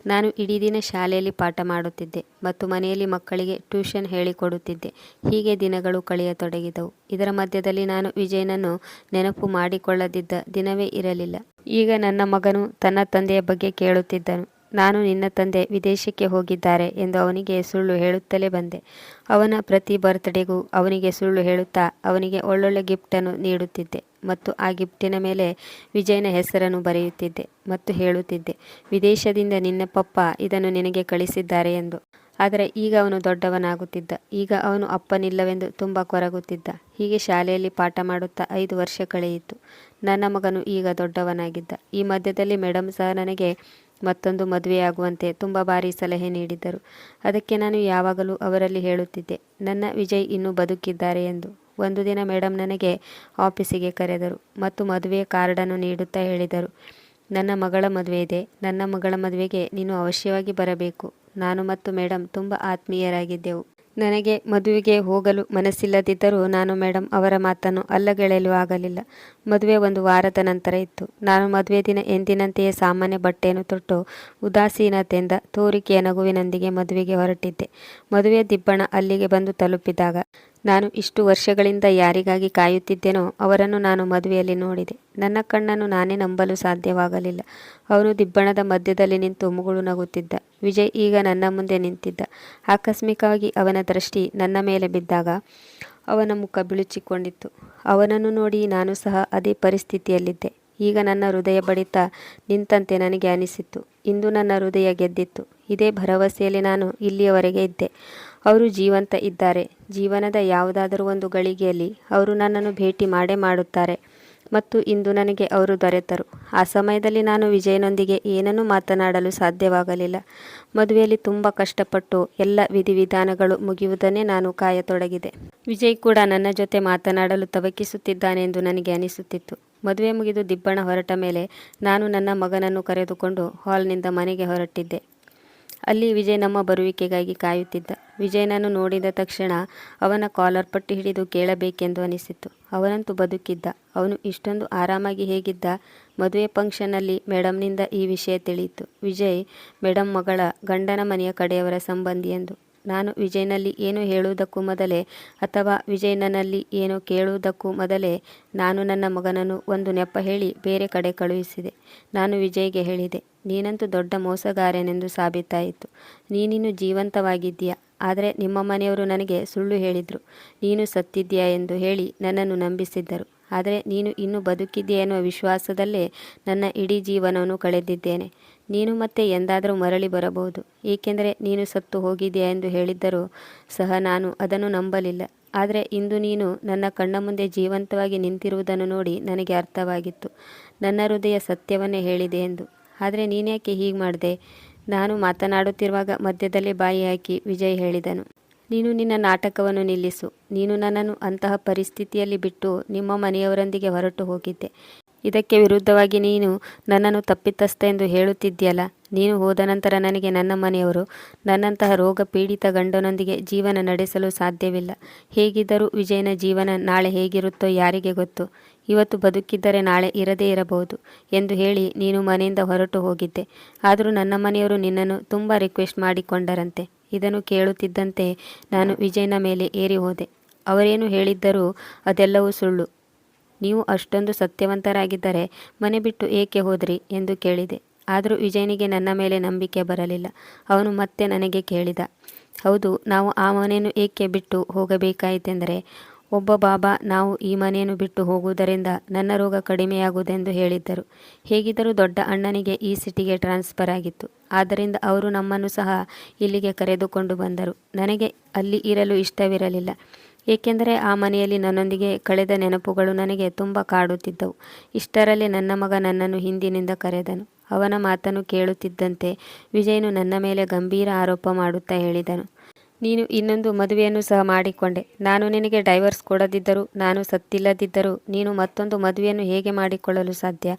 ನಾನು ಇಡೀ ದಿನ ಶಾಲೆಯಲ್ಲಿ ಪಾಠ ಮಾಡುತ್ತಿದ್ದೆ ಮತ್ತು ಮನೆಯಲ್ಲಿ ಮಕ್ಕಳಿಗೆ ಟ್ಯೂಷನ್ ಹೇಳಿಕೊಡುತ್ತಿದ್ದೆ. ಹೀಗೆ ದಿನಗಳು ಕಳೆಯತೊಡಗಿದವು. ಇದರ ಮಧ್ಯದಲ್ಲಿ ನಾನು ವಿಜಯನನ್ನು ನೆನಪು ಮಾಡಿಕೊಳ್ಳದಿದ್ದ ದಿನವೇ ಇರಲಿಲ್ಲ. ಈಗ ನನ್ನ ಮಗನು ತನ್ನ ತಂದೆಯ ಬಗ್ಗೆ ಕೇಳುತ್ತಿದ್ದನು. ನಾನು ನಿನ್ನ ತಂದೆ ವಿದೇಶಕ್ಕೆ ಹೋಗಿದ್ದಾರೆ ಎಂದು ಅವನಿಗೆ ಸುಳ್ಳು ಹೇಳುತ್ತಲೇ ಬಂದೆ. ಅವನ ಪ್ರತಿ ಬರ್ತ್ಡೇಗೂ ಅವನಿಗೆ ಸುಳ್ಳು ಹೇಳುತ್ತಾ ಅವನಿಗೆ ಒಳ್ಳೊಳ್ಳೆ ಗಿಫ್ಟನ್ನು ನೀಡುತ್ತಿದ್ದೆ ಮತ್ತು ಆ ಗಿಫ್ಟಿನ ಮೇಲೆ ವಿಜಯನ ಹೆಸರನ್ನು ಬರೆಯುತ್ತಿದ್ದೆ ಮತ್ತು ಹೇಳುತ್ತಿದ್ದೆ, ವಿದೇಶದಿಂದ ನಿನ್ನ ಪಪ್ಪ ಇದನ್ನು ನಿನಗೆ ಕಳಿಸಿದ್ದಾರೆ ಎಂದು. ಆದರೆ ಈಗ ಅವನು ದೊಡ್ಡವನಾಗುತ್ತಿದ್ದ. ಈಗ ಅವನು ಅಪ್ಪನಿಲ್ಲವೆಂದು ತುಂಬ ಕೊರಗುತ್ತಿದ್ದ. ಹೀಗೆ ಶಾಲೆಯಲ್ಲಿ ಪಾಠ ಮಾಡುತ್ತಾ ಐದು ವರ್ಷ ಕಳೆಯಿತು ನನ್ನ ಮಗನು ಈಗ ದೊಡ್ಡವನಾಗಿದ್ದ. ಈ ಮಧ್ಯದಲ್ಲಿ ಮೇಡಮ್ ಸಹ ನನಗೆ ಮತ್ತೊಂದು ಮದುವೆಯಾಗುವಂತೆ ತುಂಬ ಬಾರಿ ಸಲಹೆ ನೀಡಿದ್ದರು. ಅದಕ್ಕೆ ನಾನು ಯಾವಾಗಲೂ ಅವರಲ್ಲಿ ಹೇಳುತ್ತಿದ್ದೆ, ನನ್ನ ವಿಜಯ್ ಇನ್ನೂ ಬದುಕಿದ್ದಾರೆ ಎಂದು. ಒಂದು ದಿನ ಮೇಡಮ್ ನನಗೆ ಆಫೀಸಿಗೆ ಕರೆದರು ಮತ್ತು ಮದುವೆಯ ಕಾರ್ಡನ್ನು ನೀಡುತ್ತಾ ಹೇಳಿದರು, ನನ್ನ ಮಗಳ ಮದುವೆ ಇದೆ, ನನ್ನ ಮಗಳ ಮದುವೆಗೆ ನೀನು ಅವಶ್ಯವಾಗಿ ಬರಬೇಕು. ನಾನು ಮತ್ತು ಮೇಡಮ್ ತುಂಬ ಆತ್ಮೀಯರಾಗಿದ್ದೆವು. ನನಗೆ ಮದುವೆಗೆ ಹೋಗಲು ಮನಸ್ಸಿಲ್ಲದಿದ್ದರೂ ನಾನು ಮೇಡಮ್ ಅವರ ಮಾತನ್ನು ಅಲ್ಲಗೆಳೆಯಲು ಆಗಲಿಲ್ಲ. ಮದುವೆ ಒಂದು ವಾರದ ನಂತರ ಇತ್ತು. ನಾನು ಮದುವೆ ದಿನ ಎಂದಿನಂತೆಯೇ ಸಾಮಾನ್ಯ ಬಟ್ಟೆಯನ್ನು ತೊಟ್ಟು ಉದಾಸೀನತೆಯಿಂದ ತೋರಿಕೆಯ ನಗುವಿನೊಂದಿಗೆ ಮದುವೆಗೆ ಹೊರಟಿದ್ದೆ. ಮದುವೆಯ ದಿಬ್ಬಣ ಅಲ್ಲಿಗೆ ಬಂದು ತಲುಪಿದಾಗ ನಾನು ಇಷ್ಟು ವರ್ಷಗಳಿಂದ ಯಾರಿಗಾಗಿ ಕಾಯುತ್ತಿದ್ದೇನೋ ಅವರನ್ನು ನಾನು ಮದುವೆಯಲ್ಲಿ ನೋಡಿದೆ. ನನ್ನ ಕಣ್ಣನ್ನು ನಾನೇ ನಂಬಲು ಸಾಧ್ಯವಾಗಲಿಲ್ಲ. ಅವನು ದಿಬ್ಬಣದ ಮಧ್ಯದಲ್ಲಿ ನಿಂತು ಮುಗುಳು ನಗುತ್ತಿದ್ದ. ವಿಜಯ್ ಈಗ ನನ್ನ ಮುಂದೆ ನಿಂತಿದ್ದ. ಆಕಸ್ಮಿಕವಾಗಿ ಅವನ ದೃಷ್ಟಿ ನನ್ನ ಮೇಲೆ ಬಿದ್ದಾಗ ಅವನ ಮುಖ ಬಿಳುಚಿಕೊಂಡಿತ್ತು. ಅವನನ್ನು ನೋಡಿ ನಾನು ಸಹ ಅದೇ ಪರಿಸ್ಥಿತಿಯಲ್ಲಿದ್ದೆ. ಈಗ ನನ್ನ ಹೃದಯ ಬಡಿತ ನಿಂತಂತೆ ನನಗೆ ಅನಿಸಿತ್ತು. ಇಂದು ನನ್ನ ಹೃದಯ ಗೆದ್ದಿತ್ತು. ಇದೇ ಭರವಸೆಯಲ್ಲಿ ನಾನು ಇಲ್ಲಿಯವರೆಗೆ ಇದ್ದೆ. ಅವರು ಜೀವಂತ ಇದ್ದಾರೆ. ಜೀವನದ ಯಾವುದಾದರೂ ಒಂದು ಗಳಿಗೆಯಲ್ಲಿ ಅವರು ನನ್ನನ್ನು ಭೇಟಿ ಮಾಡೇ ಮಾಡುತ್ತಾರೆ ಮತ್ತು ಇಂದು ನನಗೆ ಅವರು ದೊರೆತರು. ಆ ಸಮಯದಲ್ಲಿ ನಾನು ವಿಜಯನೊಂದಿಗೆ ಏನನ್ನೂ ಮಾತನಾಡಲು ಸಾಧ್ಯವಾಗಲಿಲ್ಲ. ಮದುವೆಯಲ್ಲಿ ತುಂಬ ಕಷ್ಟಪಟ್ಟು ಎಲ್ಲ ವಿಧಿವಿಧಾನಗಳು ಮುಗಿಯುವುದನ್ನೇ ನಾನು ಕಾಯತೊಡಗಿದೆ. ವಿಜಯ್ ಕೂಡ ನನ್ನ ಜೊತೆ ಮಾತನಾಡಲು ತವಕಿಸುತ್ತಿದ್ದಾನೆ ಎಂದು ನನಗೆ ಅನಿಸುತ್ತಿತ್ತು. ಮದುವೆ ಮುಗಿದು ದಿಬ್ಬಣ ಹೊರಟ ಮೇಲೆ ನಾನು ನನ್ನ ಮಗನನ್ನು ಕರೆದುಕೊಂಡು ಹಾಲ್ನಿಂದ ಮನೆಗೆ ಹೊರಟಿದ್ದೆ. ಅಲ್ಲಿ ವಿಜಯ್ ನಮ್ಮ ಬರುವಿಕೆಗಾಗಿ ಕಾಯುತ್ತಿದ್ದ. ವಿಜಯನನ್ನು ನೋಡಿದ ತಕ್ಷಣ ಅವನ ಕಾಲರ್ ಪಟ್ಟಿ ಹಿಡಿದು ಕೇಳಬೇಕೆಂದು ಅನಿಸಿತ್ತು. ಅವನಂತೂ ಬದುಕಿದ್ದ. ಅವನು ಇಷ್ಟೊಂದು ಆರಾಮಾಗಿ ಹೇಗಿದ್ದ? ಮದುವೆ ಫಂಕ್ಷನ್ನಲ್ಲಿ ಮೇಡಮ್ನಿಂದ ಈ ವಿಷಯ ತಿಳಿಯಿತು. ವಿಜಯ್, ಮೇಡಮ್ ಮಗಳ ಗಂಡನ ಮನೆಯ ಕಡೆಯವರ ಸಂಬಂಧಿ ಎಂದು. ನಾನು ವಿಜಯ್ನಲ್ಲಿ ಏನು ಹೇಳುವುದಕ್ಕೂ ಮೊದಲೇ ಅಥವಾ ವಿಜಯ್ ನನ್ನಲ್ಲಿ ಏನು ಕೇಳುವುದಕ್ಕೂ ಮೊದಲೇ ನಾನು ನನ್ನ ಮಗನನ್ನು ಒಂದು ನೆಪ ಹೇಳಿ ಬೇರೆ ಕಡೆ ಕಳುಹಿಸಿದೆ. ನಾನು ವಿಜಯ್ಗೆ ಹೇಳಿದೆ, ನೀನಂತೂ ದೊಡ್ಡ ಮೋಸಗಾರನೆಂದು ಸಾಬೀತಾಯಿತು. ನೀನಿನ್ನು ಜೀವಂತವಾಗಿದ್ದೀಯಾ? ಆದರೆ ನಿಮ್ಮ ಮನೆಯವರು ನನಗೆ ಸುಳ್ಳು ಹೇಳಿದರು. ನೀನು ಸತ್ತಿದ್ದೀಯಾ ಎಂದು ಹೇಳಿ ನನ್ನನ್ನು ನಂಬಿಸಿದ್ದರು. ಆದರೆ ನೀನು ಇನ್ನೂ ಬದುಕಿದ್ದೀಯ ಎನ್ನುವ ವಿಶ್ವಾಸದಲ್ಲೇ ನನ್ನ ಇಡೀ ಜೀವನವನ್ನು ಕಳೆದಿದ್ದೇನೆ. ನೀನು ಮತ್ತೆ ಎಂದಾದರೂ ಮರಳಿ ಬರಬಹುದು. ಏಕೆಂದರೆ ನೀನು ಸತ್ತು ಹೋಗಿದೆಯಾ ಎಂದು ಹೇಳಿದ್ದರೂ ಸಹ ನಾನು ಅದನ್ನು ನಂಬಲಿಲ್ಲ. ಆದರೆ ಇಂದು ನೀನು ನನ್ನ ಕಣ್ಣ ಮುಂದೆ ಜೀವಂತವಾಗಿ ನಿಂತಿರುವುದನ್ನು ನೋಡಿ ನನಗೆ ಅರ್ಥವಾಗಿತ್ತು. ನನ್ನ ಹೃದಯ ಸತ್ಯವನ್ನೇ ಹೇಳಿದೆ ಎಂದು. ಆದರೆ ನೀನ್ಯಾಕೆ ಹೀಗೆ ಮಾಡಿದೆ? ನಾನು ಮಾತನಾಡುತ್ತಿರುವಾಗ ಮಧ್ಯದಲ್ಲಿ ಬಾಯಿ ಹಾಕಿ ವಿಜಯ್ ಹೇಳಿದನು. ನೀನು ನಿನ್ನ ನಾಟಕವನ್ನು ನಿಲ್ಲಿಸು. ನೀನು ನನ್ನನ್ನು ಅಂತಹ ಪರಿಸ್ಥಿತಿಯಲ್ಲಿ ಬಿಟ್ಟು ನಿಮ್ಮ ಮನೆಯವರೊಂದಿಗೆ ಹೊರಟು ಹೋಗಿದ್ದೆ. ಇದಕ್ಕೆ ವಿರುದ್ಧವಾಗಿ ನೀನು ನನ್ನನ್ನು ತಪ್ಪಿತಸ್ಥ ಎಂದು ಹೇಳುತ್ತಿದ್ದೀಯಲ್ಲ. ನೀನು ಹೋದ ನಂತರ ನನಗೆ ನನ್ನ ಮನೆಯವರು ನನ್ನಂತಹ ರೋಗ ಪೀಡಿತ ಗಂಡನೊಂದಿಗೆ ಜೀವನ ನಡೆಸಲು ಸಾಧ್ಯವಿಲ್ಲ. ಹೇಗಿದ್ದರೂ ವಿಜಯನ ಜೀವನ ನಾಳೆ ಹೇಗಿರುತ್ತೋ ಯಾರಿಗೆ ಗೊತ್ತು. ಇವತ್ತು ಬದುಕಿದ್ದರೆ ನಾಳೆ ಇರದೇ ಇರಬಹುದು ಎಂದು ಹೇಳಿ ನೀನು ಮನೆಯಿಂದ ಹೊರಟು ಹೋಗಿದ್ದೆ. ಆದರೂ ನನ್ನ ಮನೆಯವರು ನಿನ್ನನ್ನು ತುಂಬ ರಿಕ್ವೆಸ್ಟ್ ಮಾಡಿಕೊಂಡರಂತೆ. ಇದನ್ನು ಕೇಳುತ್ತಿದ್ದಂತೆ ನಾನು ವಿಜಯನ ಮೇಲೆ ಏರಿ ಹೋದೆ. ಅವರೇನು ಹೇಳಿದ್ದರೂ ಅದೆಲ್ಲವೂ ಸುಳ್ಳು. ನೀವು ಅಷ್ಟೊಂದು ಸತ್ಯವಂತರಾಗಿದ್ದರೆ ಮನೆ ಬಿಟ್ಟು ಏಕೆ ಹೋದ್ರಿ? ಎಂದು ಕೇಳಿದೆ. ಆದರೂ ವಿಜಯನಿಗೆ ನನ್ನ ಮೇಲೆ ನಂಬಿಕೆ ಬರಲಿಲ್ಲ. ಅವನು ಮತ್ತೆ ನನಗೆ ಕೇಳಿದ, ಹೌದು, ನಾವು ಆ ಮನೆಯನ್ನು ಏಕೆ ಬಿಟ್ಟು ಹೋಗಬೇಕಾಯಿತೆಂದರೆ, ಒಬ್ಬ ಬಾಬಾ ನಾವು ಈ ಮನೆಯನ್ನು ಬಿಟ್ಟು ಹೋಗುವುದರಿಂದ ನನ್ನ ರೋಗ ಕಡಿಮೆಯಾಗುವುದೆಂದು ಹೇಳಿದ್ದರು. ಹೇಗಿದ್ದರೂ ದೊಡ್ಡ ಅಣ್ಣನಿಗೆ ಈ ಸಿಟಿಗೆ ಟ್ರಾನ್ಸ್ಫರ್ ಆಗಿತ್ತು. ಆದ್ದರಿಂದ ಅವರು ನಮ್ಮನ್ನು ಸಹ ಇಲ್ಲಿಗೆ ಕರೆದುಕೊಂಡು ಬಂದರು. ನನಗೆ ಅಲ್ಲಿ ಇರಲು ಇಷ್ಟವಿರಲಿಲ್ಲ. ಏಕೆಂದರೆ ಆ ಮನೆಯಲ್ಲಿ ನನ್ನೊಂದಿಗೆ ಕಳೆದ ನೆನಪುಗಳು ನನಗೆ ತುಂಬ ಕಾಡುತ್ತಿದ್ದವು. ಇಷ್ಟರಲ್ಲಿ ನನ್ನ ಮಗ ನನ್ನನ್ನು ಹಿಂದಿನಿಂದ ಕರೆದನು. ಅವನ ಮಾತನ್ನು ಕೇಳುತ್ತಿದ್ದಂತೆ ವಿಜಯನು ನನ್ನ ಮೇಲೆ ಗಂಭೀರ ಆರೋಪ ಮಾಡುತ್ತಾ ಹೇಳಿದನು. ನೀನು ಇನ್ನೊಂದು ಮದುವೆಯನ್ನು ಸಹ ಮಾಡಿಕೊಂಡೆ. ನಾನು ನಿನಗೆ ಡೈವರ್ಸ್ ಕೊಡದಿದ್ದರೂ, ನಾನು ಸತ್ತಿಲ್ಲದಿದ್ದರೂ ನೀನು ಮತ್ತೊಂದು ಮದುವೆಯನ್ನು ಹೇಗೆ ಮಾಡಿಕೊಳ್ಳಲು ಸಾಧ್ಯ?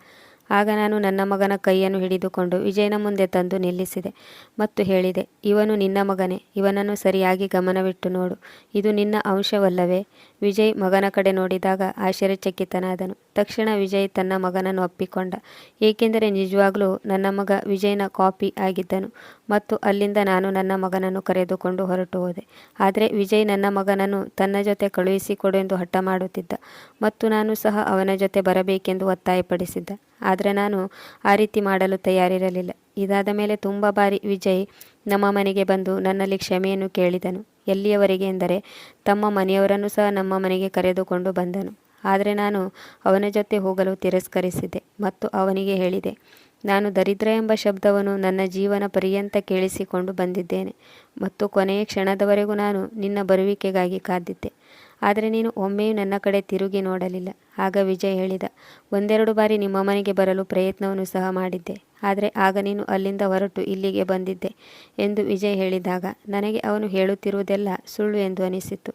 ಆಗ ನಾನು ನನ್ನ ಮಗನ ಕೈಯನ್ನು ಹಿಡಿದುಕೊಂಡು ವಿಜಯನ ಮುಂದೆ ತಂದು ನಿಲ್ಲಿಸಿದೆ ಮತ್ತು ಹೇಳಿದೆ, ಇವನು ನಿನ್ನ ಮಗನೇ, ಇವನನ್ನು ಸರಿಯಾಗಿ ಗಮನವಿಟ್ಟು ನೋಡು. ಇದು ನಿನ್ನ ಅಂಶವಲ್ಲವೇ? ವಿಜಯ್ ಮಗನ ಕಡೆ ನೋಡಿದಾಗ ಆಶ್ಚರ್ಯಚಕಿತನಾದನು. ತಕ್ಷಣ ವಿಜಯ್ ತನ್ನ ಮಗನನ್ನು ಒಪ್ಪಿಕೊಂಡ. ಏಕೆಂದರೆ ನಿಜವಾಗ್ಲೂ ನನ್ನ ಮಗ ವಿಜಯ್ನ ಕಾಪಿ ಆಗಿದ್ದನು ಮತ್ತು ಅಲ್ಲಿಂದ ನಾನು ನನ್ನ ಮಗನನ್ನು ಕರೆದುಕೊಂಡು ಹೊರಟು ಹೋದೆ. ಆದರೆ ವಿಜಯ್ ನನ್ನ ಮಗನನ್ನು ತನ್ನ ಜೊತೆ ಕಳುಹಿಸಿಕೊಡು ಎಂದು ಹಠ ಮಾಡುತ್ತಿದ್ದ ಮತ್ತು ನಾನು ಸಹ ಅವನ ಜೊತೆ ಬರಬೇಕೆಂದು ಒತ್ತಾಯಪಡಿಸಿದ್ದ. ಆದರೆ ನಾನು ಆ ರೀತಿ ಮಾಡಲು ತಯಾರಿರಲಿಲ್ಲ. ಇದಾದ ಮೇಲೆ ತುಂಬ ಬಾರಿ ವಿಜಯ್ ನಮ್ಮ ಮನೆಗೆ ಬಂದು ನನ್ನಲ್ಲಿ ಕ್ಷಮೆಯನ್ನು ಕೇಳಿದನು. ಎಲ್ಲಿಯವರೆಗೆ ಎಂದರೆ, ತಮ್ಮ ಮನೆಯವರನ್ನು ಸಹ ನಮ್ಮ ಮನೆಗೆ ಕರೆದುಕೊಂಡು ಬಂದನು. ಆದರೆ ನಾನು ಅವನ ಜೊತೆ ಹೋಗಲು ತಿರಸ್ಕರಿಸಿದೆ ಮತ್ತು ಅವನಿಗೆ ಹೇಳಿದೆ, ನಾನು ದರಿದ್ರ ಎಂಬ ಶಬ್ದವನ್ನು ನನ್ನ ಜೀವನ ಪರ್ಯಂತ ಕೇಳಿಸಿಕೊಂಡು ಬಂದಿದ್ದೇನೆ ಮತ್ತು ಕೊನೆಯ ಕ್ಷಣದವರೆಗೂ ನಾನು ನಿನ್ನ ಬರುವಿಕೆಗಾಗಿ ಕಾದಿದ್ದೆ. ಆದರೆ ನೀನು ಒಮ್ಮೆಯೂ ನನ್ನ ಕಡೆ ತಿರುಗಿ ನೋಡಲಿಲ್ಲ. ಆಗ ವಿಜಯ್ ಹೇಳಿದ, ಒಂದೆರಡು ಬಾರಿ ನಿಮ್ಮ ಮನೆಗೆ ಬರಲು ಪ್ರಯತ್ನವನ್ನು ಸಹ ಮಾಡಿದ್ದೆ. ಆದರೆ ಆಗ ನೀನು ಅಲ್ಲಿಂದ ಹೊರಟು ಇಲ್ಲಿಗೆ ಬಂದಿದ್ದೆ ಎಂದು ವಿಜಯ್ ಹೇಳಿದಾಗ, ನನಗೆ ಅವನು ಹೇಳುತ್ತಿರುವುದೆಲ್ಲ ಸುಳ್ಳು ಎಂದು ಅನಿಸಿತು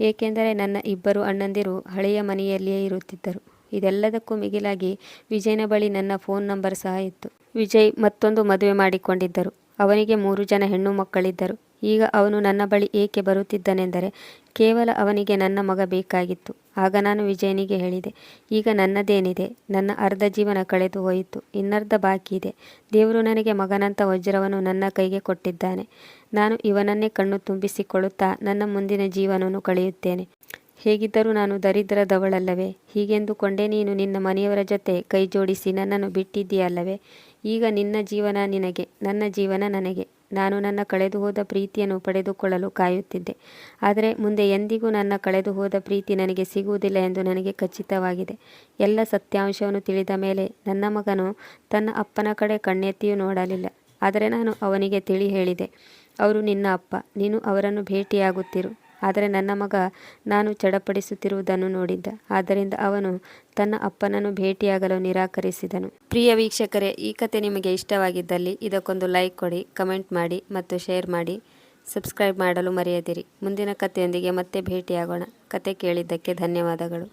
ಏಕೆಂದರೆ ನನ್ನ ಇಬ್ಬರು ಅಣ್ಣಂದಿರು ಹಳೆಯ ಮನೆಯಲ್ಲಿಯೇ ಇರುತ್ತಿದ್ದರು. ಇದೆಲ್ಲದಕ್ಕೂ ಮಿಗಿಲಾಗಿ ವಿಜಯನ ಬಳಿ ನನ್ನ ಫೋನ್ ನಂಬರ್ ಸಹ ಇತ್ತು. ವಿಜಯ್ ಮತ್ತೊಂದು ಮದುವೆ ಮಾಡಿಕೊಂಡಿದ್ದರು. ಅವನಿಗೆ ಮೂರು ಜನ ಹೆಣ್ಣು ಮಕ್ಕಳಿದ್ದರು. ಈಗ ಅವನು ನನ್ನ ಬಳಿ ಏಕೆ ಬರುತ್ತಿದ್ದನೆಂದರೆ ಕೇವಲ ಅವನಿಗೆ ನನ್ನ ಮಗ ಬೇಕಾಗಿತ್ತು. ಆಗ ನಾನು ವಿಜಯನಿಗೆ ಹೇಳಿದೆ, ಈಗ ನನ್ನದೇನಿದೆ? ನನ್ನ ಅರ್ಧ ಜೀವನ ಕಳೆದು ಹೋಯಿತು, ಇನ್ನರ್ಧ ಬಾಕಿ ಇದೆ. ದೇವರು ನನಗೆ ಮಗನಂಥ ವಜ್ರವನ್ನು ನನ್ನ ಕೈಗೆ ಕೊಟ್ಟಿದ್ದಾನೆ. ನಾನು ಇವನನ್ನೇ ಕಣ್ಣು ತುಂಬಿಸಿಕೊಳ್ಳುತ್ತಾ ನನ್ನ ಮುಂದಿನ ಜೀವನವನ್ನು ಕಳೆಯುತ್ತೇನೆ. ಹೇಗಿದ್ದರೂ ನಾನು ದರಿದ್ರದವಳಲ್ಲವೇ? ಹೀಗೆಂದುಕೊಂಡೇ ನೀನು ನಿನ್ನ ಮನೆಯವರ ಜೊತೆ ಕೈ ಜೋಡಿಸಿ ನನ್ನನ್ನು ಬಿಟ್ಟಿದ್ದೀಯಲ್ಲವೇ? ಈಗ ನಿನ್ನ ಜೀವನ ನಿನಗೆ, ನನ್ನ ಜೀವನ ನನಗೆ. ನಾನು ನನ್ನ ಕಳೆದು ಹೋದ ಪ್ರೀತಿಯನ್ನು ಪಡೆದುಕೊಳ್ಳಲು ಕಾಯುತ್ತಿದ್ದೆ. ಆದರೆ ಮುಂದೆ ಎಂದಿಗೂ ನನ್ನ ಕಳೆದು ಹೋದ ಪ್ರೀತಿ ನನಗೆ ಸಿಗುವುದಿಲ್ಲ ಎಂದು ನನಗೆ ಖಚಿತವಾಗಿದೆ. ಎಲ್ಲ ಸತ್ಯಾಂಶವನ್ನು ತಿಳಿದ ಮೇಲೆ ನನ್ನ ಮಗನು ತನ್ನ ಅಪ್ಪನ ಕಡೆ ಕಣ್ಣೆತ್ತಿಯೂ ನೋಡಲಿಲ್ಲ. ಆದರೆ ನಾನು ಅವನಿಗೆ ತಿಳಿ ಹೇಳಿದೆ, ಅವರು ನಿನ್ನ ಅಪ್ಪ, ನೀನು ಅವರನ್ನು ಭೇಟಿಯಾಗುತ್ತಿರು. ಆದರೆ ನನ್ನ ಮಗ ನಾನು ಚಡಪಡಿಸುತ್ತಿರುವುದನ್ನು ನೋಡಿದ್ದ. ಆದ್ದರಿಂದ ಅವನು ತನ್ನ ಅಪ್ಪನನ್ನು ಭೇಟಿಯಾಗಲು ನಿರಾಕರಿಸಿದನು. ಪ್ರಿಯ ವೀಕ್ಷಕರೇ, ಈ ಕತೆ ನಿಮಗೆ ಇಷ್ಟವಾಗಿದ್ದಲ್ಲಿ ಇದಕ್ಕೊಂದು ಲೈಕ್ ಕೊಡಿ, ಕಮೆಂಟ್ ಮಾಡಿ ಮತ್ತು ಶೇರ್ ಮಾಡಿ. ಸಬ್ಸ್ಕ್ರೈಬ್ ಮಾಡಲು ಮರೆಯದಿರಿ. ಮುಂದಿನ ಕಥೆಯೊಂದಿಗೆ ಮತ್ತೆ ಭೇಟಿಯಾಗೋಣ. ಕತೆ ಕೇಳಿದ್ದಕ್ಕೆ ಧನ್ಯವಾದಗಳು.